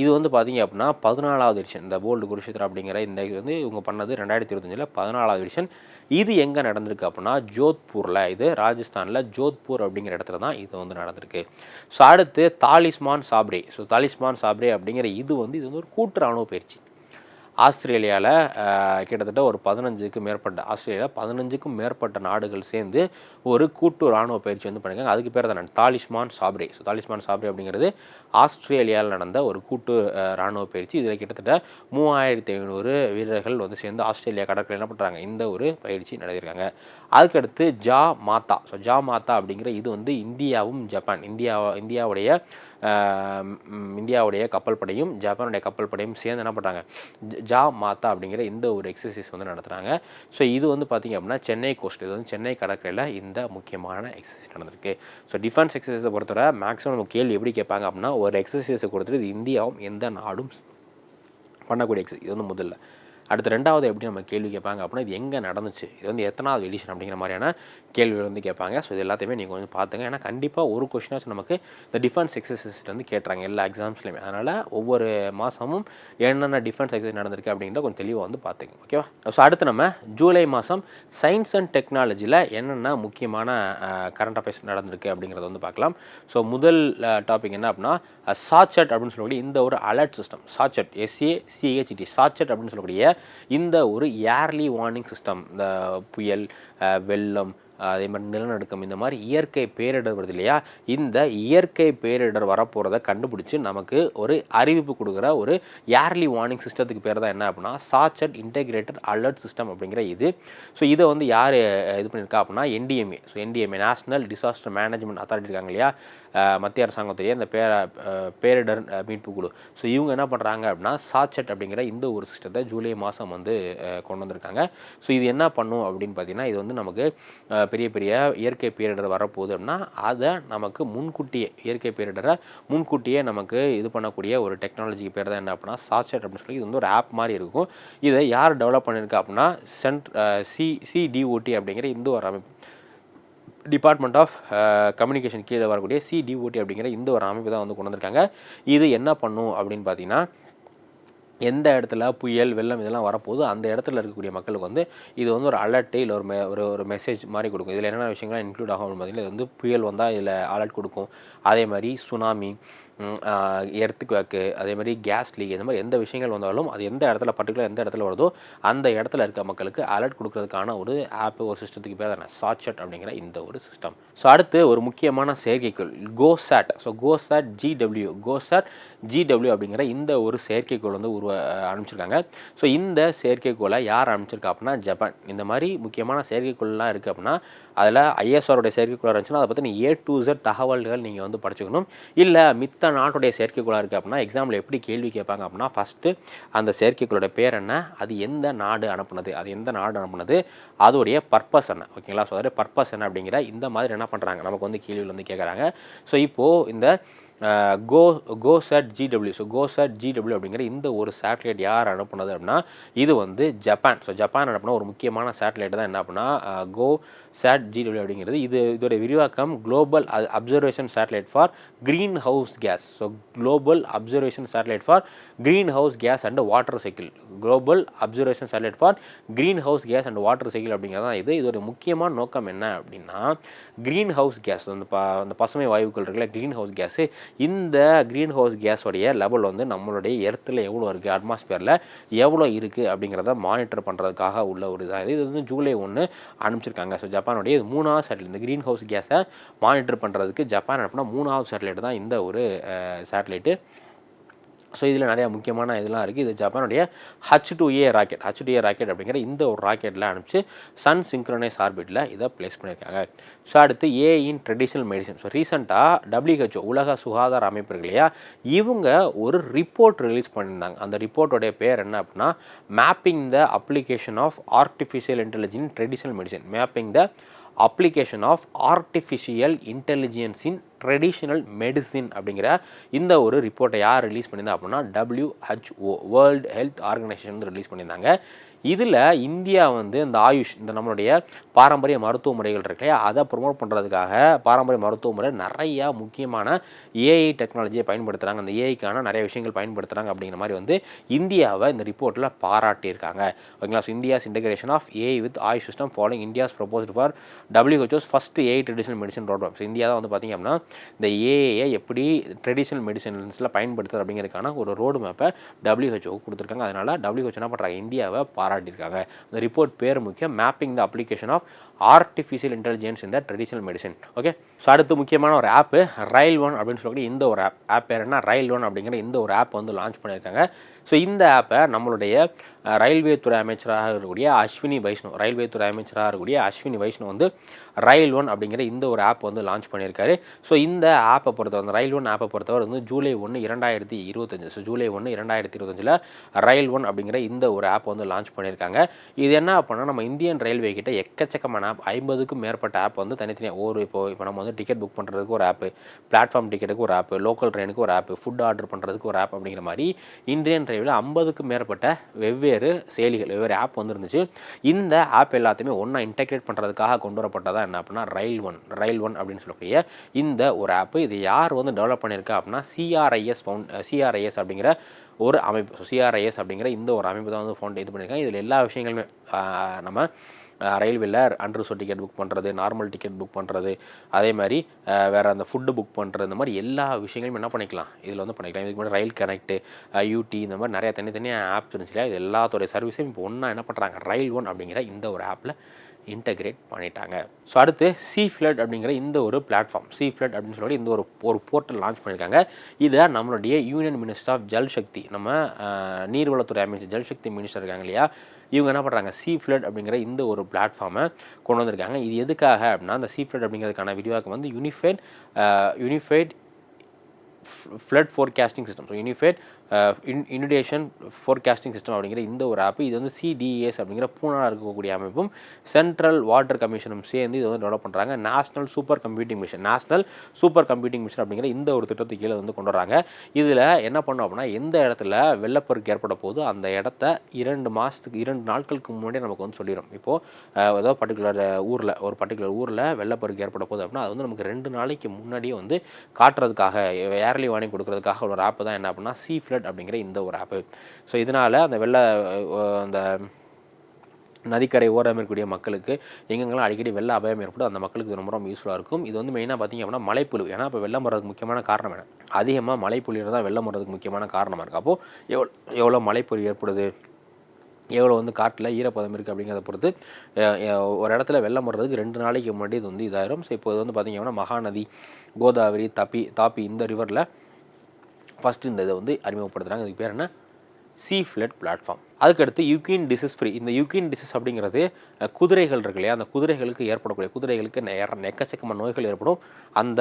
இது வந்து பார்த்தீங்க அப்படின்னா பதினாலாவது எடிஷன் இந்த போல்டு குருஷேத்ரா அப்படிங்கிற இந்த இது வந்து இவங்க பண்ணது ரெண்டாயிரத்தி இருபத்தஞ்சில் பதினாலாவது எடிஷன் இது எங்கே நடந்திருக்கு அப்படின்னா ஜோத்பூரில் இது ராஜஸ்தானில் ஜோத்பூர் அப்படிங்கிற இடத்துல தான் இது வந்து நடந்திருக்கு. ஸோ அடுத்து தாலிஸ்மான் சாப்ரே. ஸோ தாலிஸ்மான் சாப்ரே அப்படிங்கிற இது வந்து இது வந்து ஒரு கூட்டு ராணுவ பயிற்சி. ஆஸ்திரேலியாவில் கிட்டத்தட்ட ஒரு பதினஞ்சுக்கு மேற்பட்ட ஆஸ்திரேலியாவில் பதினஞ்சுக்கும் மேற்பட்ட நாடுகள் சேர்ந்து ஒரு கூட்டு இராணுவ பயிற்சி வந்து பண்ணியிருக்காங்க. அதுக்கு பேர் தான் தாலிஸ்மான் சாப்ரே. ஸோ தாலிஸ்மான் சாப்ரே அப்படிங்கிறது ஆஸ்திரேலியாவில் நடந்த ஒரு கூட்டு இராணுவ பயிற்சி. இதில் கிட்டத்தட்ட மூவாயிரத்தி ஐநூறு வீரர்கள் வந்து சேர்ந்து ஆஸ்திரேலியா கடற்கரை என்ன பண்ணுறாங்க இந்த ஒரு பயிற்சி நடத்தியிருக்காங்க. அதுக்கடுத்து ஜா மாத்தா. ஸோ ஜா மாத்தா அப்படிங்கிற இது வந்து இந்தியாவும் ஜப்பான். இந்தியா இந்தியாவுடைய இந்தியாவுடைய கப்பல் படையும் ஜப்பானுடைய கப்பல் படையும் சேர்ந்து என்ன பண்ணுறாங்க ஜா மாத்தா அப்படிங்கிற இந்த ஒரு எக்ஸசைஸ் வந்து நடத்துகிறாங்க ஸோ இது வந்து பார்த்திங்க அப்படின்னா சென்னை கோஸ்ட் இது வந்து சென்னை கடற்கரையில் இந்த முக்கியமான எக்ஸசைஸ் நடந்திருக்கு. ஸோ டிஃபென்ஸ் எக்ஸசைஸை பொறுத்தவரை மேக்ஸிமம் நம்ம கேள்வி எப்படி கேட்பாங்க அப்படின்னா ஒரு எக்ஸசைஸை கொடுத்துட்டு இந்தியாவும் எந்த நாடும் பண்ணக்கூடிய எக்ஸசைஸ் இது வந்து முதல்ல. அடுத்து ரெண்டாவது எப்படி நம்ம கேள்வி கேட்பாங்க அப்படின்னா இது எங்கே நடந்துச்சு? இது வந்து எத்தனாவது எடிஷன் அப்படிங்கிற மாதிரியான கேள்விகள் வந்து கேட்பாங்க. ஸோ இது எல்லாத்தையுமே நீங்கள் கொஞ்சம் பார்த்துங்க. ஏன்னா கண்டிப்பாக ஒரு கொஷினாச்சும் நமக்கு இந்த டிஃபென்ஸ் எக்ஸசைஸ் வந்து கேட்டுறாங்க எல்லா எக்ஸாம்ஸ்லையுமே அதனால் ஒவ்வொரு மாதமும் என்னென்ன டிஃபென்ஸ் எக்ஸசைஸ் நடந்திருக்கு அப்படிங்கிறத கொஞ்சம் தெளிவாக வந்து பார்த்துங்க. ஓகேவா ஸோ அடுத்து நம்ம ஜூலை மாதம் சயின்ஸ் அண்ட் டெக்னாலஜியில் என்னென்ன முக்கியமான கரண்ட் அஃபேர்ஸ் நடந்திருக்கு அப்படிங்கிறத வந்து பார்க்கலாம். ஸோ முதல் டாபிக் என்ன அப்படின்னா சாச்சட் அப்படின்னு சொல்லக்கூடிய இந்த ஒரு alert system Sachet SA CHT Sachet அப்படின்னு சொல்லக்கூடிய இந்த ஒரு ஏர்லி வார்னிங் சிஸ்டம் இந்த புயல் வெள்ளம் அதே மாதிரி நிலநடுக்கம் இந்த மாதிரி இயற்கை பேரிடர் வருது இல்லையா? இந்த இயற்கை பேரிடர் வரப்போகிறத கண்டுபிடிச்சி நமக்கு ஒரு அறிவிப்பு கொடுக்குற ஒரு ஏர்லி வார்னிங் சிஸ்டத்துக்கு பேர் தான் என்ன அப்படின்னா சாச்சட் இன்டெகிரேட்டட் அலர்ட் சிஸ்டம் அப்படிங்கிற இது. ஸோ இதை வந்து யார் இது பண்ணியிருக்கா அப்படின்னா NDMA so NDMA national disaster management authority இருக்காங்க இல்லையா? மத்திய அரசாங்கத்துடைய இந்த பேர பேரிடர் மீட்பு குழு. ஸோ இவங்க என்ன பண்ணுறாங்க அப்படின்னா சாச்சட் அப்படிங்கிற இந்த ஒரு சிஸ்டத்தை ஜூலை மாதம் வந்து கொண்டு வந்திருக்காங்க. ஸோ இது என்ன பண்ணும் அப்படின்னு பார்த்தீங்கன்னா இது வந்து நமக்கு பெரிய பெரிய இயற்கை பேரிடர் வரப்போகுது அப்படின்னா அதை நமக்கு முன்கூட்டியே இயற்கை பேரிடரை முன்கூட்டியே நமக்கு இது பண்ணக்கூடிய ஒரு டெக்னாலஜிக்கு பேர் தான் என்ன அப்படின்னா சாட்செட் அப்படின்னு சொல்லி இது வந்து ஒரு ஆப் மாதிரி இருக்கும். இதை யார் டெவலப் பண்ணியிருக்கா அப்படின்னா சென்ட் சி சிடிஓடி அப்படிங்கிற இந்த ஒரு அமைப்பு. டிபார்ட்மெண்ட் ஆஃப் கம்யூனிகேஷன் கீழே வரக்கூடிய சிடிஓடி அப்படிங்கிற இந்த ஒரு அமைப்பு தான் வந்து கொண்டு வந்திருக்காங்க இது என்ன பண்ணும் அப்படின்னு பார்த்தீங்கன்னா எந்த இடத்துல புயல் வெள்ளம் இதெல்லாம் வரப்போகுது அந்த இடத்துல இருக்கக்கூடிய மக்களுக்கு வந்து இது வந்து ஒரு அலர்ட்டு இல்லை ஒரு மெ ஒரு ஒரு மெசேஜ் மாதிரி கொடுக்கும். இதில் என்னென்ன விஷயங்கள்லாம் இன்க்ளூட் ஆகும் பார்த்தீங்கன்னா இது வந்து புயல் வந்தால் இதில் அலர்ட் கொடுக்கும். அதே மாதிரி சுனாமி எர்த்துக்கு வேக்கு அதே மாதிரி கேஸ் லீக் இந்த மாதிரி எந்த விஷயங்கள் வந்தாலும் அது எந்த இடத்துல பர்டிகுலர் எந்த இடத்துல வருதோ அந்த இடத்துல இருக்க மக்களுக்கு அலர்ட் கொடுக்கறதுக்கான ஒரு ஆப் ஒரு சிஸ்டத்துக்கு பேர் தானே சாட்சட் அப்படிங்கிற இந்த ஒரு சிஸ்டம் ஸோ அடுத்து ஒரு முக்கியமான செயற்கைக்கோள் GSAT so GSAT GW GSAT GW அப்படிங்கிற இந்த ஒரு செயற்கைக்கோள் வந்து உருவ அனுப்பிச்சிருக்காங்க. ஸோ இந்த செயற்கைக்கோளை யார் அனுப்பிச்சிருக்கா அப்படின்னா ஜப்பான் இந்த மாதிரி முக்கியமான செயற்கைக்கோள்லாம் இருக்குது அப்படின்னா அதில் ஐஎஸ்ஆருடைய செயற்கைக்கோளாக இருந்துச்சுன்னா அதை பற்றி ஏ டு ஜெட் தகவல்கள் நீங்கள் வந்து படிச்சுக்கணும். இல்லை மித்த நாட்டுடைய செயற்கைக்கோளாக இருக்குது அப்படின்னா எக்ஸாம்பிள் எப்படி கேள்வி கேட்பாங்க அப்படின்னா ஃபஸ்ட்டு அந்த செயற்கைக்கோளோட பேர் என்ன அது எந்த நாடு அனுப்புனது அது எந்த நாடு அனுப்புனது அதோடைய பர்பஸ் என்ன ஓகேங்களா ஸோ அதோடைய பர்பஸ் என்ன அப்படிங்கிற இந்த மாதிரி என்ன பண்ணுறாங்க நமக்கு வந்து கேள்வியில் வந்து கேட்குறாங்க. ஸோ இப்போது இந்த go go sat GW so go sat GW அப்படிங்கிற இந்த ஒரு சேட்டலைட் யார் அனுப்புனது அப்படின்னா இது வந்து ஜப்பான். ஸோ ஜப்பான் அனுப்புன ஒரு முக்கியமான சேட்டலைட் தான் என்ன அப்படின்னா கோ சேட் ஜிடபிள்யூ அப்படிங்கிறது. இது இதோட விரிவாக்கம் global observation satellite for greenhouse gas so global observation satellite for greenhouse gas and water cycle global observation satellite for greenhouse gas and water cycle அப்படிங்கிறது தான் இது. இதோட முக்கியமான நோக்கம் என்ன அப்படின்னா க்ரீன் ஹவுஸ் கேஸ் அந்த ப அந்த பசுமை வாயுக்கள் இருக்குல்ல க்ரீன் ஹவுஸ் கேஸு இந்த க்ரீன் ஹவுஸ் கேஸோடைய லெவல் வந்து நம்மளுடைய எர்த்தில் எவ்வளோ இருக்குது அட்மாஸ்பியரில் எவ்வளோ இருக்குது அப்படிங்கிறத மானிட்டர் பண்ணுறதுக்காக உள்ள ஒரு இதாக இது வந்து ஜூலை ஒன்று அனுப்பிச்சிருக்காங்க. ஸோ ஜப்பானுடைய இது மூணாவது சேட்டலைட் இந்த க்ரீன் ஹவுஸ் கேஸை மானிட்டர் பண்ணுறதுக்கு ஜப்பான் அனுப்பினா மூணாவது சேட்டலைட் தான் இந்த ஒரு சேட்டலைட்டு ஸோ இதில் நிறையா முக்கியமான இதெல்லாம் இருக்குது இது ஜப்பானுடைய H two A rocket H two A rocket அப்படிங்கிற இந்த ஒரு ராக்கெட்டில் அனுப்பிச்சு சன் சிங்க்ரனைஸ் ஆர்பிட்டில் இதை ப்ளேஸ் பண்ணியிருக்காங்க ஸோ அடுத்து A in traditional medicine so ரீசெண்டாக டபிள்யூஹெச்ஓ உலக சுகாதார அமைப்பு இருக்கு இல்லையா? இவங்க ஒரு ரிப்போர்ட் ரிலீஸ் பண்ணியிருந்தாங்க. அந்த ரிப்போர்ட்டோடைய பேர் என்ன அப்படின்னா mapping the application of artificial intelligent traditional medicine mapping the application of artificial இன்டெலிஜென்ஸின் traditional medicine அப்படிங்கிற இந்த ஒரு ரிப்போர்ட்டை யார் ரிலீஸ் பண்ணியிருந்தா அப்படின்னா டபிள்யூஹெச்ஓ வேர்ல்டு ஹெல்த் ஆர்கனைசேஷன் வந்து ரிலீஸ் பண்ணியிருந்தாங்க. இதில் இந்தியா வந்து இந்த ஆயுஷ் இந்த நம்மளுடைய பாரம்பரிய மருத்துவ முறைகள் இருக்கு இல்லையா? அதை ப்ரொமோட் பண்ணுறதுக்காக பாரம்பரிய மருத்துவ முறை நிறையா முக்கியமான ஏஐ டெக்னாலஜியை பயன்படுத்துகிறாங்க அந்த ஏஐக்கான நிறைய விஷயங்கள் பயன்படுத்துகிறாங்க அப்படிங்கிற மாதிரி வந்து இந்தியாவை இந்த ரிப்போர்ட்டில் பாராட்டியிருக்காங்க. ஓகேங்களா? So India's integration of AI with AYUSH system following India's proposed for டபிள்யூஹெச்ஓஸ் first AI traditional medicine road so India தான் வந்து பார்த்திங்க அப்படின்னா இந்த ஏஐயை எப்படி ட்ரெடிஷ்னல் மெடிசன்ஸில் பயன்படுத்துறது அப்படிங்கிறதுக்கான ஒரு ரோடு மேப்பை டபிள்யூஹெச்ஓ கொடுத்துருக்காங்க. அதனால் டபிள்யூஹெச்ஓ என்ன பண்ணுறாங்க இந்தியாவை பாராட்டியிருக்காங்க. இந்த ரிப்போர்ட் பேர் முக்கியம் mapping the application of artificial intelligence இந்த ட்ரெடிஷனல் மெடிசன் ஓகே ஸோ அடுத்து முக்கியமான ஒரு ஆப்பு ரயில் ஒன் அப்படின்னு சொல்லக்கூடிய இந்த ஒரு ஆப் ஆப் பேர் என்ன? ரயில் ஒன் அப்படிங்கிற இந்த ஒரு ஆப் வந்து லான்ச் பண்ணியிருக்காங்க. ஸோ இந்த ஆப்பை நம்மளுடைய ரயில்வே துறை அமைச்சராக இருக்கக்கூடிய அஸ்வினி வைஷ்ணவ் ரயில்வே துறை அமைச்சராக இருக்கக்கூடிய அஸ்வினி வைஷ்ணவ் வந்து ரயில் ஒன் அப்படிங்கிற இந்த ஒரு ஆப் வந்து லான்ச் பண்ணியிருக்காரு. ஸோ இந்த ஆப்பை பொறுத்தவரை அந்த ரயில் ஒன் ஆப்பை பொறுத்தவரை வந்து ஜூலை ஒன்று இரண்டாயிரத்தி இருபத்தஞ்சு. ஸோ ஜூலை ஒன்று இரண்டாயிரத்தி இருபத்தஞ்சில் ரயில் ஒன் அப்படிங்கிற இந்த ஒரு ஆப் வந்து லான்ச் பண்ணியிருக்காங்க. இது என்ன அப்படின்னா நம்ம இந்தியன் ரயில்வே கிட்ட எக்கச்சக்கமான ஆப் ஐம்பதுக்கும் மேற்பட்ட ஆப் வந்து தனித்தனியாக ஒரு இப்போ இப்போ நம்ம வந்து டிக்கெட் புக் பண்ணுறதுக்கு ஒரு ஆப்பு பிளாட்ஃபார்ம் டிக்கெட்டுக்கு ஒரு ஆப்பு லோக்கல் ட்ரெயினுக்கு ஒரு ஆப்பு ஃபுட் ஆர்டர் பண்ணுறதுக்கு ஒரு ஆப் அப்படிங்கிற மாதிரி இந்தியன் ரயில்வேல ஐம்பதுக்கும் மேற்பட்ட வெவ்வேறு செயலிகள் வெவ்வேறு ஆப் வந்துருந்துச்சு. இந்த ஆப் எல்லாத்தையுமே ஒன்றா இன்டெகிரேட் பண்ணுறதுக்காக கொண்டு வரப்பட்டதாக என்ன அப்படின்னா ரயில் ஒன் ரயில் ஒன் அப்படின்னு சொல்லக்கூடிய இந்த ஒரு ஆப்பு இது யார் வந்து டெவலப் பண்ணியிருக்கா அப்படின்னா சிஆர்ஐஎஸ் ஃபவுண்ட் சிஆர்ஐஎஸ் அப்படிங்கிற ஒரு அமைப்பு. சிஆர்ஐஎஸ் அப்படிங்கிற இந்த ஒரு அமைப்பு தான் வந்து ஃபவுண்ட் இது பண்ணியிருக்காங்க. இதில் எல்லா விஷயங்களுமே நம்ம ரயில்வேல அன்ரிசர்வ் டிக்கெட் புக் பண்ணுறது நார்மல் டிக்கெட் புக் பண்ணுறது அதே மாதிரி வேறு அந்த ஃபுட்டு புக் பண்ணுறது இந்த மாதிரி எல்லா விஷயங்களும் என்ன பண்ணிக்கலாம்? இதில் வந்து பண்ணிக்கலாம். இதுக்கு முன்னாடி ரயில் கனெக்ட் யூடி இந்த மாதிரி நிறைய தனித்தனியாக ஆப்ஸ் இருந்துச்சு இல்லையா? இது எல்லாத்தோடைய சர்வீஸையும் இப்போ ஒன்றா என்ன பண்ணுறாங்க ரயில் ஒன் அப்படிங்கிற இந்த ஒரு ஆப்பில் இன்டகிரேட் பண்ணிட்டாங்க. ஸோ அடுத்து சி ஃப்ளட் அப்படிங்கிற இந்த ஒரு பிளாட்ஃபார்ம் சி ஃப்ளட் அப்படின்னு சொல்லி இந்த ஒரு ஒரு போர்ட்டல் லான்ச் பண்ணியிருக்காங்க இதை நம்மளுடைய யூனியன் மினிஸ்டர் ஆஃப் ஜல்சக்தி நம்ம நீர்வளத்துறை அமைச்சர் ஜல்சக்தி மினிஸ்டர் இருக்காங்க இல்லையா? இவங்க என்ன பண்ணுறாங்க சி ஃப்ளட் அப்படிங்கிற இந்த ஒரு பிளாட்ஃபார்மை கொண்டு வந்திருக்காங்க. இது எதுக்காக அப்படின்னா அந்த சி ஃப்ளட் அப்படிங்கிறதுக்கான விரிவாக்கம் வந்து unified unified flood forecasting system so unified in inundation forecasting system அப்படிங்கிற இந்த ஒரு ஆப் இது வந்து சிடிஎஸ் அப்படிங்கிற பூனாவில் இருக்கக்கூடிய அமைப்பும் சென்ட்ரல் வாட்டர் கமிஷனும் சேர்ந்து இது வந்து டெவலப் பண்ணுறாங்க national super computing mission national super computing mission அப்படிங்கிற இந்த ஒரு திட்டத்துக்கு கீழே வந்து கொண்டு வராங்க. இதில் என்ன பண்ணோம் அப்படின்னா எந்த இடத்துல வெள்ளப்பெருக்கு ஏற்பட போது அந்த இடத்த இரண்டு மாதத்துக்கு இரண்டு நாட்களுக்கு முன்னாடியே நமக்கு வந்து சொல்லிடும் இப்போது ஏதோ பர்டிகுலர் ஊரில் ஒரு பர்டிகுலர் ஊரில் வெள்ளப்பெருக்கு ஏற்பட போகுது அப்படின்னா அது வந்து நமக்கு ரெண்டு நாளைக்கு முன்னாடியே வந்து காட்டுறதுக்காக ஏர்லி வார்னிங் கொடுக்கறதுக்காக ஒரு ஆப் தான் என்ன அப்படின்னா சி ஃப்ளட் அப்படிங்கிற இந்த ஒரு ஆப்பு ஸோ இதனால் அந்த வெள்ள அந்த நதிக்கரை ஓரம் இருக்கக்கூடிய மக்களுக்கு எங்கெங்கெல்லாம் அடிக்கடி வெள்ள அபாயம் ஏற்படும் அந்த மக்களுக்கு ரொம்ப ரொம்ப யூஸ்ஃபுல்லாக இருக்கும். இது வந்து மெயினாக பார்த்திங்க அப்படின்னா மழைப்புழு ஏன்னா இப்போ வெள்ளம் வர்றதுக்கு முக்கியமான காரணம் என்ன? அதிகமாக மழைப்புழியில் தான் வெள்ளம் வர்றதுக்கு முக்கியமான காரணமாக இருக்குது அப்போது எவ்வளோ எவ்வளோ மழைப்பொழி ஏற்படுது? எவ்வளோ வந்து காட்டில் ஈரப்பதம் இருக்குது அப்படிங்கிறத பொறுத்து ஒரு இடத்துல வெள்ளம் வர்றதுக்கு ரெண்டு நாளைக்கு முன்னாடி இது வந்து இதாயிரும். ஸோ இப்போ இது வந்து அப்படின்னா மகாநதி கோதாவரி தப்பி தாப்பி இந்த ரிவரில் ஃபஸ்ட்டு இந்த இதை வந்து அறிமுகப்படுத்துகிறாங்க இதுக்கு பேர் என்ன? சி ஃப்ளட் பிளாட்ஃபார்ம் அதுக்கடுத்து யூகின் டிசீஸ் ஃப்ரீ இந்த யூகின் டிசீஸ் அப்படிங்கிறது குதிரைகள் இருக்கு இல்லையா? அந்த குதிரைகளுக்கு ஏற்படக்கூடிய குதிரைகளுக்கு எக்கச்சக்கமான நோய்கள் ஏற்படும். அந்த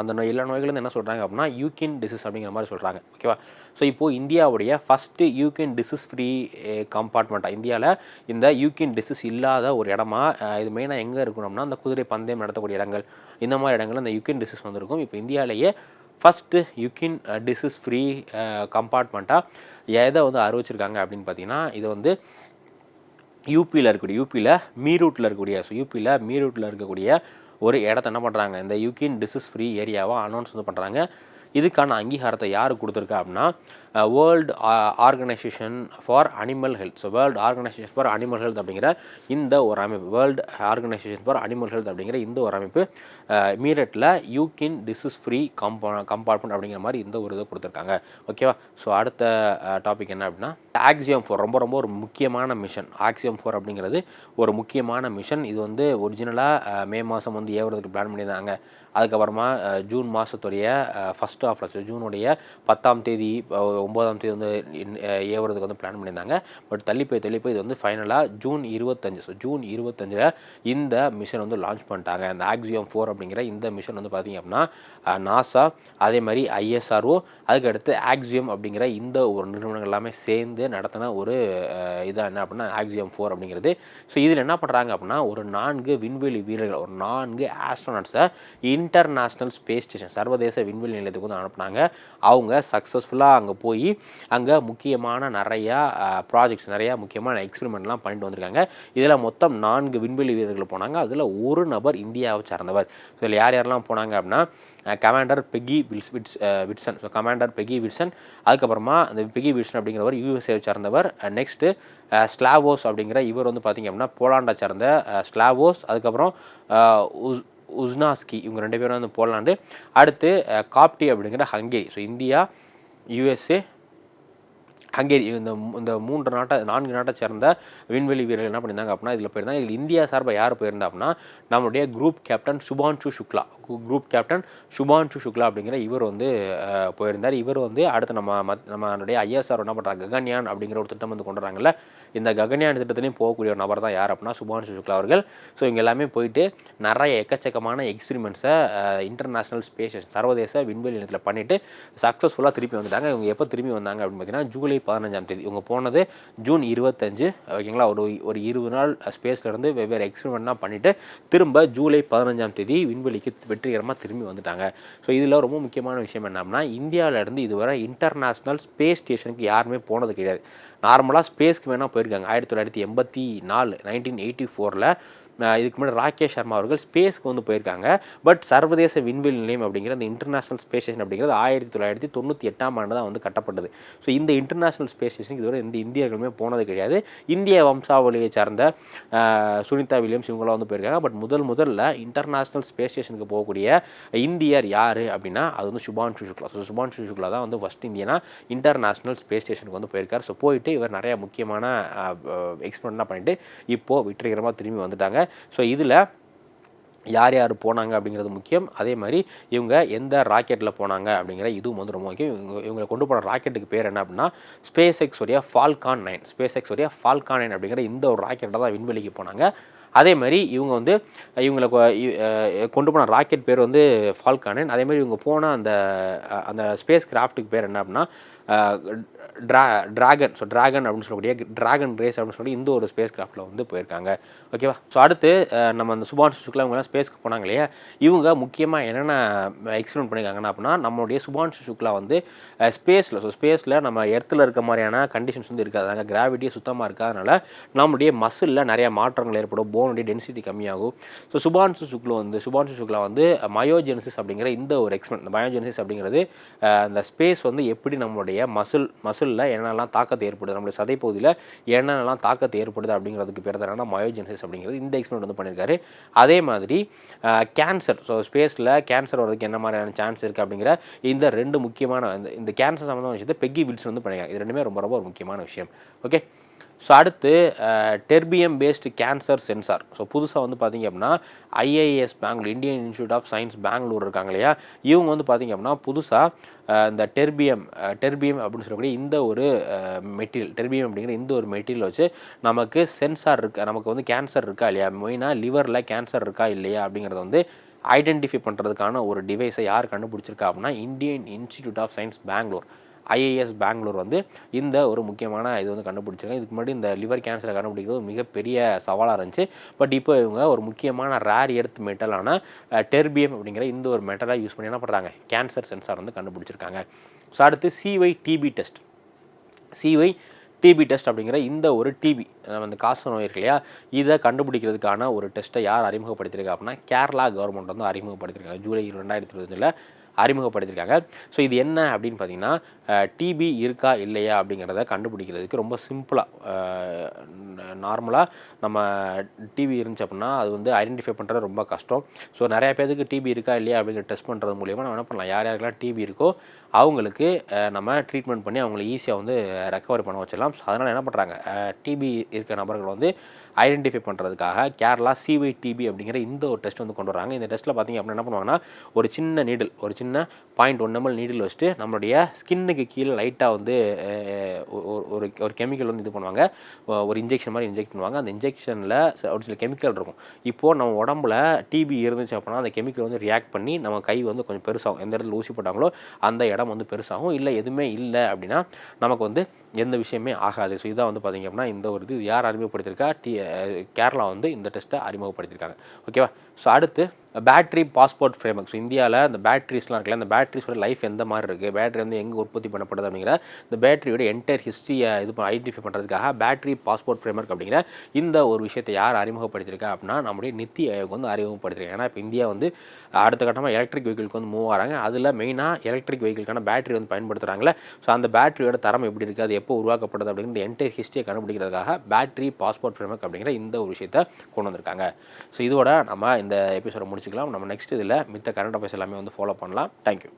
அந்த நோய் எல்லா நோய்களும் என்ன சொல்கிறாங்க அப்படின்னா யூகின் டிசீஸ் அப்படிங்கிற மாதிரி சொல்கிறாங்க ஓகேவா ஸோ இப்போது இந்தியாவுடைய ஃபஸ்ட்டு யூகின் டிசீஸ் ஃப்ரீ கம்பார்ட்மெண்ட்டாக இந்தியாவில் இந்த யூகின் டிசீஸ் இல்லாத ஒரு இடமா இது மெயினாக எங்கே இருக்கணும்னா அந்த குதிரை பந்தயம் நடத்தக்கூடிய இடங்கள். இந்த மாதிரி இடங்கள் அந்த யூகின் டிசீஸ் வந்துருக்கும். இப்போ இந்தியாவிலேயே ஃபஸ்ட்டு யுக்கின் டிசீஸ் ஃப்ரீ கம்பார்ட்மெண்ட்டாக எதை வந்து அறிவிச்சிருக்காங்க அப்படின்னு பார்த்தீங்கன்னா இது வந்து யூபியில் இருக்கக்கூடிய யூபியில் மீரூட்டில் இருக்கக்கூடிய ஸோ யூபியில் மீரூட்டில் இருக்கக்கூடிய ஒரு இடத்த என்ன பண்ணுறாங்க இந்த யூகின் டிசீஸ் ஃப்ரீ ஏரியாவாக அனௌன்ஸ் வந்து பண்ணுறாங்க இதுக்கான அங்கீகாரத்தை யார் கொடுத்துருக்கா அப்படின்னா world organisation for animal health so world organisation for animal health அப்படிங்கிற இந்த ஒரு அமைப்பு world organisation for animal health அப்படிங்கிற இந்த ஒரு அமைப்பு மீரட்டில் equine disease free comp compartment அப்படிங்கிற மாதிரி இந்த ஒரு இதை கொடுத்துருக்காங்க. ஓகேவா ஸோ அடுத்த டாபிக் என்ன அப்படின்னா ஆக்சியம் ஃபோர் ரொம்ப ரொம்ப ஒரு முக்கியமான மிஷன் ஆக்சியம் ஃபோர் அப்படிங்கிறது ஒரு முக்கியமான மிஷன் இது வந்து ஒரிஜினலாக மே மாதம் வந்து ஏவுறதுக்கு பிளான் பண்ணியிருந்தாங்க. அதுக்கப்புறமா ஜூன் மாதத்துடைய ஃபஸ்ட் ஆஃபில் ஜூனுடைய பத்தாம் தேதி ஒம்போதாம் தேதி வந்து ஏவுறதுக்கு வந்து பிளான் பண்ணியிருந்தாங்க. பட் தள்ளி போய் தள்ளி போய் இது வந்து ஃபைனலாக ஜூன் இருபத்தஞ்சு. ஸோ ஜூன் இருபத்தஞ்சில் இந்த மிஷன் வந்து லான்ச் பண்ணிட்டாங்க. அந்த ஆக்சியம் ஃபோர் அப்படிங்கிற இந்த மிஷன் வந்து பார்த்திங்க அப்படின்னா நாசா அதே மாதிரி ஐஎஸ்ஆர்ஓ அதுக்கடுத்து ஆக்சியம் அப்படிங்கிற இந்த ஒரு நிறுவனங்கள் எல்லாமே சேர்ந்து நடத்தின ஒரு இதாக என்ன அப்படின்னா ஆக்சியம் ஃபோர் அப்படிங்கிறது. ஸோ இதில் என்ன பண்ணுறாங்க அப்படின்னா ஒரு நான்கு விண்வெளி வீரர்கள் ஒரு நான்கு ஆஸ்ட்ரோனாட்ஸை இன்டர்நேஷ்னல் ஸ்பேஸ் ஸ்டேஷன் சர்வதேச விண்வெளி நிலையத்துக்கு வந்து அனுப்புனாங்க. அவங்க சக்ஸஸ்ஃபுல்லாக அங்கே போய் அங்கே முக்கியமான நிறையா ப்ராஜெக்ட்ஸ் நிறையா முக்கியமான எக்ஸ்பெரிமெண்ட்லாம் பண்ணிட்டு வந்திருக்காங்க. இதில் மொத்தம் நான்கு விண்வெளி வீரர்கள் போனாங்க. அதில் ஒரு நபர் இந்தியாவை சார்ந்தவர். இதில் யார் யாரெல்லாம் போனாங்க அப்படின்னா commander Peggy Wills Wits Whitson. So commander Peggy Whitson அதுக்கப்புறமா அந்த பெகி விட்சன் அப்படிங்கிறவர் யூஎஸ்ஏவை சார்ந்தவர். நெக்ஸ்ட்டு ஸ்லாவோஸ் அப்படிங்கிற இவர் வந்து பார்த்திங்க அப்படின்னா போலாண்டை சார்ந்த ஸ்லாவோஸ் அதுக்கப்புறம் உஸ்னாஸ்கி இவங்க ரெண்டு பேரும் வந்து போலாண்டு அடுத்து காப்டி அப்படிங்கிற Hungary so India USA Hungary இந்த இந்த மூன்று நாட்டை நான்கு நாட்டை சேர்ந்த விண்வெளி வீரர்கள் என்ன பண்ணியிருந்தாங்க அப்படின்னா இதில் போயிருந்தாங்க இதில் இந்தியா சார்பாக யார் போயிருந்தா அப்படின்னா நம்மளுடைய group captain Shubhanshu Shukla. Group captain Shubhanshu Shukla அப்படிங்கிற இவர் வந்து போயிருந்தார். இவர் வந்து அடுத்து நம்ம மத் நம்மளுடைய ஐஎஸ்ஆர் என்ன பண்ணுறாங்க ககன்யான் அப்படிங்கிற ஒரு திட்டம் வந்து கொண்டு வராங்கல்ல இந்த ககன்யான் திட்டத்திலையும் போகக்கூடிய ஒரு நபர் தான் யார் அப்படின்னா சுபான்ஷு சுக்லா அவர்கள். ஸோ இங்கே எல்லாமே போயிட்டு நிறைய எக்கச்சக்கமான எக்ஸ்பிரிமெண்ட்ஸை இன்டர்நேஷ்னல் ஸ்பேஸ் சர்வதேச விண்வெளி நிலையத்தில் பண்ணிவிட்டு சக்ஸஸ்ஃபுல்லாக திருப்பி வந்துட்டாங்க. இவங்க எப்போ திரும்பி வந்தாங்க அப்படின்னு பார்த்தீங்கன்னா ஜூலை பதினஞ்சாம் தேதி. இவங்க போனது ஜூன் இருபத்தஞ்சு. ஓகேங்களா? ஒரு ஒரு இருபது நாள் ஸ்பேஸ்லேருந்து வெவ்வேறு எக்ஸ்பெரிமெண்ட்லாம் பண்ணிவிட்டு திரும்ப ஜூலை பதினஞ்சாம் தேதி விண்வெளிக்கு வெற்றிகரமாக திரும்பி வந்துட்டாங்க. ஸோ இதில் ரொம்ப முக்கியமான விஷயம் என்ன இந்தியாவிலேருந்து இதுவரை இன்டர்நேஷ்னல் ஸ்பேஸ் ஸ்டேஷனுக்கு யாருமே போனது கிடையாது. நார்மலாக ஸ்பேஸ்க்கு வேணால் போயிருக்காங்க. ஆயிரத்தி தொள்ளாயிரத்தி எண்பத்தி நாலு நைன்டீன் எயிட்டி ஃபோரில் இதுக்கு முன்னாடி ராகேஷ் சர்மா அவர்கள் ஸ்பேஸ்க்கு வந்து போயிருக்காங்க. பட் சர்வதேச விண்வெளி நிலையம் அப்படிங்கிற இந்த இன்டர்நேஷனல் ஸ்பேஸ் ஸ்டேஷன் அப்படிங்கிறது ஆயிரத்தி தொள்ளாயிரத்தி தொண்ணூற்றி எட்டாம் ஆண்டு தான் வந்து கட்டப்பட்டது. ஸோ இந்த இன்டர்நேஷனல் ஸ்பேஸ் ஸ்டேஷனுக்கு இதுவரை எந்த இந்தியர்களுமே போனது கிடையாது. இந்திய வம்சாவளியை சார்ந்த சுனிதா வில்லியம்ஸ் இவங்களாம் வந்து போயிருக்காங்க. பட் முதல் முதல்ல இன்டர்நேஷனல் ஸ்பேஸ் ஸ்டேஷனுக்கு போகக்கூடிய இந்தியர் யார் அப்படின்னா அது வந்து சுபான்ஷு சுக்லா. ஸோ சுபான்ஷு சுக்லா தான் வந்து ஃபஸ்ட் இந்தியனா இன்டர்நேஷனல் ஸ்பேஸ் ஸ்டேஷனுக்கு வந்து போயிருக்கார். ஸோ போயிட்டு இவர் நிறைய முக்கியமான எக்ஸ்பிளன்லாம் பண்ணிட்டு இப்போது வெற்றிகரமாக திரும்பி வந்துட்டாங்க. ஸோ இதில் யார் யார் போனாங்க அப்படிங்கிறது முக்கியம். அதே மாதிரி இவங்க எந்த ராக்கெட்டில் போனாங்க அப்படிங்கிற இதுவும் வந்து ரொம்ப முக்கியம். இவங்க இவங்களை கொண்டு போன ராக்கெட்டுக்கு பேர் என்ன அப்படின்னா ஸ்பேஸ் எக்ஸ் உடைய ஃபால்கான் நைன். ஸ்பேஸ் எக்ஸ் உடைய ஃபால்கான் நைன் அப்படிங்கிற இந்த ஒரு ராக்கெட்டை தான் விண்வெளிக்கு போனாங்க. அதே மாதிரி இவங்க வந்து இவங்களை கொண்டு போன ராக்கெட் பேர் வந்து ஃபால்கானன் அதே மாதிரி இவங்க போன அந்த அந்த ஸ்பேஸ் கிராஃப்ட்டுக்கு பேர் என்ன அப்படின்னா ட்ரா ட்ராகன். ஸோ ட்ராகன் அப்படின்னு சொல்லக்கூடிய ட்ராகன் ரேஸ் அப்படின்னு சொல்லி இந்த ஒரு ஸ்பேஸ் கிராஃப்டில் வந்து போயிருக்காங்க. ஓகேவா ஸோ அடுத்து நம்ம அந்த சுபான்ஷு சுக்லா இவங்கலாம் ஸ்பேஸ்க்கு போனாங்க இல்லையா? இவங்க முக்கியமாக என்னென்ன எக்ஸ்பிளைன் பண்ணியிருக்காங்கன்னா அப்படின்னா நம்மளுடைய சுபான்ஷு சுக்லா வந்து ஸ்பேஸில் ஸோ ஸ்பேஸில் நம்ம எர்த்தில் இருக்க மாதிரியான கண்டிஷன்ஸ் வந்து இருக்காது. அங்கே கிராவிட்டியே சுத்தமாக இருக்காதனால நம்மளுடைய மசிலில் நிறையா மாற்றங்கள் ஏற்படும் போனுடைய டென்சிட்டி கம்மியாகும். ஸோ சுபான்ஷு சுக்லா வந்து சுபான்ஷு சுக்லா வந்து மயோஜெனிசிஸ் அப்படிங்கிற இந்த ஒரு எக்ஸ்பிளைன் மயோஜெனிசிஸ் அப்படிங்கிறது அந்த ஸ்பேஸ் வந்து எப்படி நம்மளுடைய மசில் மசிலில் என்னென்னலாம் தாக்கத்தை ஏற்படுது? நம்மளுடைய சதைப்பகுதியில் என்னென்னலாம் தாக்கத்தை ஏற்படுது அப்படிங்கிறதுக்கு பேர் தானே மயோஜென்சிஸ் அப்படிங்கிறது. இந்த எக்ஸ்பிளைன் வந்து பண்ணியிருக்காரு. அதே மாதிரி கேன்சர் ஸோ ஸ்பேஸில் கேன்சர் வரதுக்கு என்ன மாதிரியான சான்ஸ் இருக்குது அப்படிங்கிற இந்த ரெண்டு முக்கியமான இந்த கேன்சர் சம்மந்தமான விஷயத்தை பெக்கி வில்ஸ் வந்து பண்ணியிருக்காங்க. இது ரெண்டுமே ரொம்ப ரொம்ப ஒரு முக்கியமான விஷயம். ஓகே ஸோ அடுத்து terbium based cancer sensor so புதுசாக வந்து பார்த்திங்க அப்படின்னா IIS Bangalore Indian institute of science Bangalore இருக்காங்க இல்லையா? இவங்க வந்து பார்த்திங்க அப்படின்னா புதுசாக இந்த டெர்பியம் டெர்பியம் அப்படின்னு சொல்லக்கூடிய இந்த ஒரு மெட்டீரியல் டெர்பியம் அப்படிங்கிற இந்த ஒரு மெட்டீரியல் வச்சு நமக்கு சென்சார் இருக்கா நமக்கு வந்து கேன்சர் இருக்கா இல்லையா? மெயினாக லிவரில் கேன்சர் இருக்கா இல்லையா? அப்படிங்கிறத வந்து ஐடென்டிஃபை பண்ணுறதுக்கான ஒரு டிவைஸை யார் கண்டுபிடிச்சிருக்கா அப்படின்னா Indian institute of science Bangalore IAS Bangalore வந்து இந்த ஒரு முக்கியமான இது வந்து கண்டுபிடிச்சிருக்காங்க. இதுக்கு முன்னாடி இந்த லிவர் கேன்சரை கண்டுபிடிக்கிறது மிகப்பெரிய சவாலாக இருந்துச்சு. பட் இப்போ இவங்க ஒரு முக்கியமான ரேர் எர்த் மெட்டலான டெர்பியம் அப்படிங்கிற இந்த ஒரு மெட்டலாக யூஸ் பண்ணி என்ன பண்ணுறாங்க கேன்சர் சென்சார் வந்து கண்டுபிடிச்சிருக்காங்க. ஸோ அடுத்து CY TB test CY TB test அப்படிங்கிற இந்த ஒரு டிபி நம்ம இந்த காசு நோய் இருக்கு இல்லையா? இதை கண்டுபிடிக்கிறதுக்கான ஒரு டெஸ்ட்டை யார் அறிமுகப்படுத்தியிருக்கா அப்படின்னா கேரளா கவர்மெண்ட் வந்து அறிமுகப்படுத்தியிருக்காங்க. ஜூலை ரெண்டாயிரத்தி இருபத்தஞ்சில் அறிமுகப்படுத்தியிருக்காங்க. ஸோ இது என்ன அப்படின்னு பார்த்தீங்கன்னா டிபி இருக்கா இல்லையா அப்படிங்கிறத கண்டுபிடிக்கிறதுக்கு ரொம்ப சிம்பிளாக நார்மலாக நம்ம டிபி இருந்துச்சு அப்படின்னா அது வந்து ஐடென்டிஃபை பண்ணுறது ரொம்ப கஷ்டம். ஸோ நிறையா பேருக்கு டிபி இருக்கா இல்லையா அப்படிங்கிற டெஸ்ட் பண்ணுறது மூலியமாக நம்ம என்ன பண்ணலாம்? யார் யாருக்கெல்லாம் டிபி இருக்கோ அவங்களுக்கு நம்ம ட்ரீட்மெண்ட் பண்ணி அவங்களை ஈஸியாக வந்து ரெக்கவரி பண்ண வச்சிடலாம். ஸோ அதனால் என்ன பண்ணுறாங்க டிபி இருக்க நபர்கள் வந்து ஐடென்டிஃபை பண்ணுறதுக்காக கேரளா சிவை டிபி அப்படிங்கிற இந்த ஒரு டெஸ்ட் வந்து கொண்டு வராங்க. இந்த டெஸ்ட்டில் பார்த்திங்க அப்படின்னா என்ன பண்ணுவாங்கன்னா ஒரு சின்ன நீடில் ஒரு சின்ன பாயிண்ட் ஒன் எம்எல் நீடில் வச்சுட்டு நம்மளுடைய ஸ்கின்னுக்கு கீழே லைட்டாக வந்து ஒரு ஒரு கெமிக்கல் வந்து இது பண்ணுவாங்க. ஒரு இன்ஜெக்ஷன் மாதிரி இன்ஜெக்ட் பண்ணுவாங்க. அந்த இன்ஜெக்ஷனில் ஒரு சில கெமிக்கல் இருக்கும். இப்போது நம்ம உடம்புல டிபி இருந்துச்சு அப்படின்னா அந்த கெமிக்கல் வந்து ரியாக்ட் பண்ணி நம்ம கை வந்து கொஞ்சம் பெருசாகும். எந்த இடத்துல ஊசி போட்டாங்களோ அந்த இடம் வந்து பெருசாகும். இல்லை எதுவுமே இல்லை அப்படின்னா நமக்கு வந்து எந்த விஷயமே ஆகாது. ஸோ இதான் வந்து பார்த்திங்க அப்படின்னா இந்த ஒரு இது யார் அறிமுகப்படுத்தியிருக்கா? டி கேரளா வந்து இந்த டெஸ்ட்டை அறிமுகப்படுத்தியிருக்காங்க. ஓகேவா ஸோ அடுத்து பேட்ரி பாஸ்போர்ட் ஃப்ரேம் ஸோ இந்தியாவில் அந்த பேட்ரிஸ்லாம் இருக்குல்ல அந்த பேட்ரிஸோட லைஃப் எந்த மாதிரி இருக்குது பேட்ரி வந்து எங்கே உற்பத்தி பண்ணப்படுது அப்படிங்கிற இந்த பேட்டரியோட என்டையர் ஹிஸ்ட்ரியை இது ஐடென்டிஃபை பண்ணுறதுக்காக பேட்ரி பாஸ்போர்ட் ஃப்ரேம்ஒர்க் அப்படிங்கிற இந்த ஒரு விஷயத்தை யார் அறிமுகப்படுத்தியிருக்கா அப்படின்னா நம்முடைய நித்தி ஆயோக் வந்து அறிமுகப்படுத்திருக்காங்க. ஏன்னா இப்போ இந்தியா வந்து அடுத்த கட்டமாக எலக்ட்ரிக் வெஹிக்கிளுக்கு வந்து மூவ் ஆகிறாங்க. அதில் மெயினாக எலக்ட்ரிக் வெஹிக்கிள்கான பேட்டரி வந்து பயன்படுத்துகிறாங்களே ஸோ அந்த பேட்டரியோட தரம் எப்படி இருக்குது அது எப்போ உருவாக்கப்படுது அப்படிங்கிற என்டையர் ஹிஸ்ட்ரியை கண்டுபிடிக்கிறதுக்காக பேட்டரி பாஸ்போர்ட் ஃப்ரேம்ஒர்க் அப்படிங்கிற இந்த ஒரு விஷயத்தை கொண்டு வந்திருக்காங்க. ஸோ இதோட நம்ம இந்த எபிசோட முடி முடிச்சுக்கலாம். நம்ம நெக்ஸ்ட் இதில் மித்த கரண்ட் அஃபேர்ஸ் எல்லாமே வந்து ஃபாலோ பண்ணலாம். தேங்க்யூ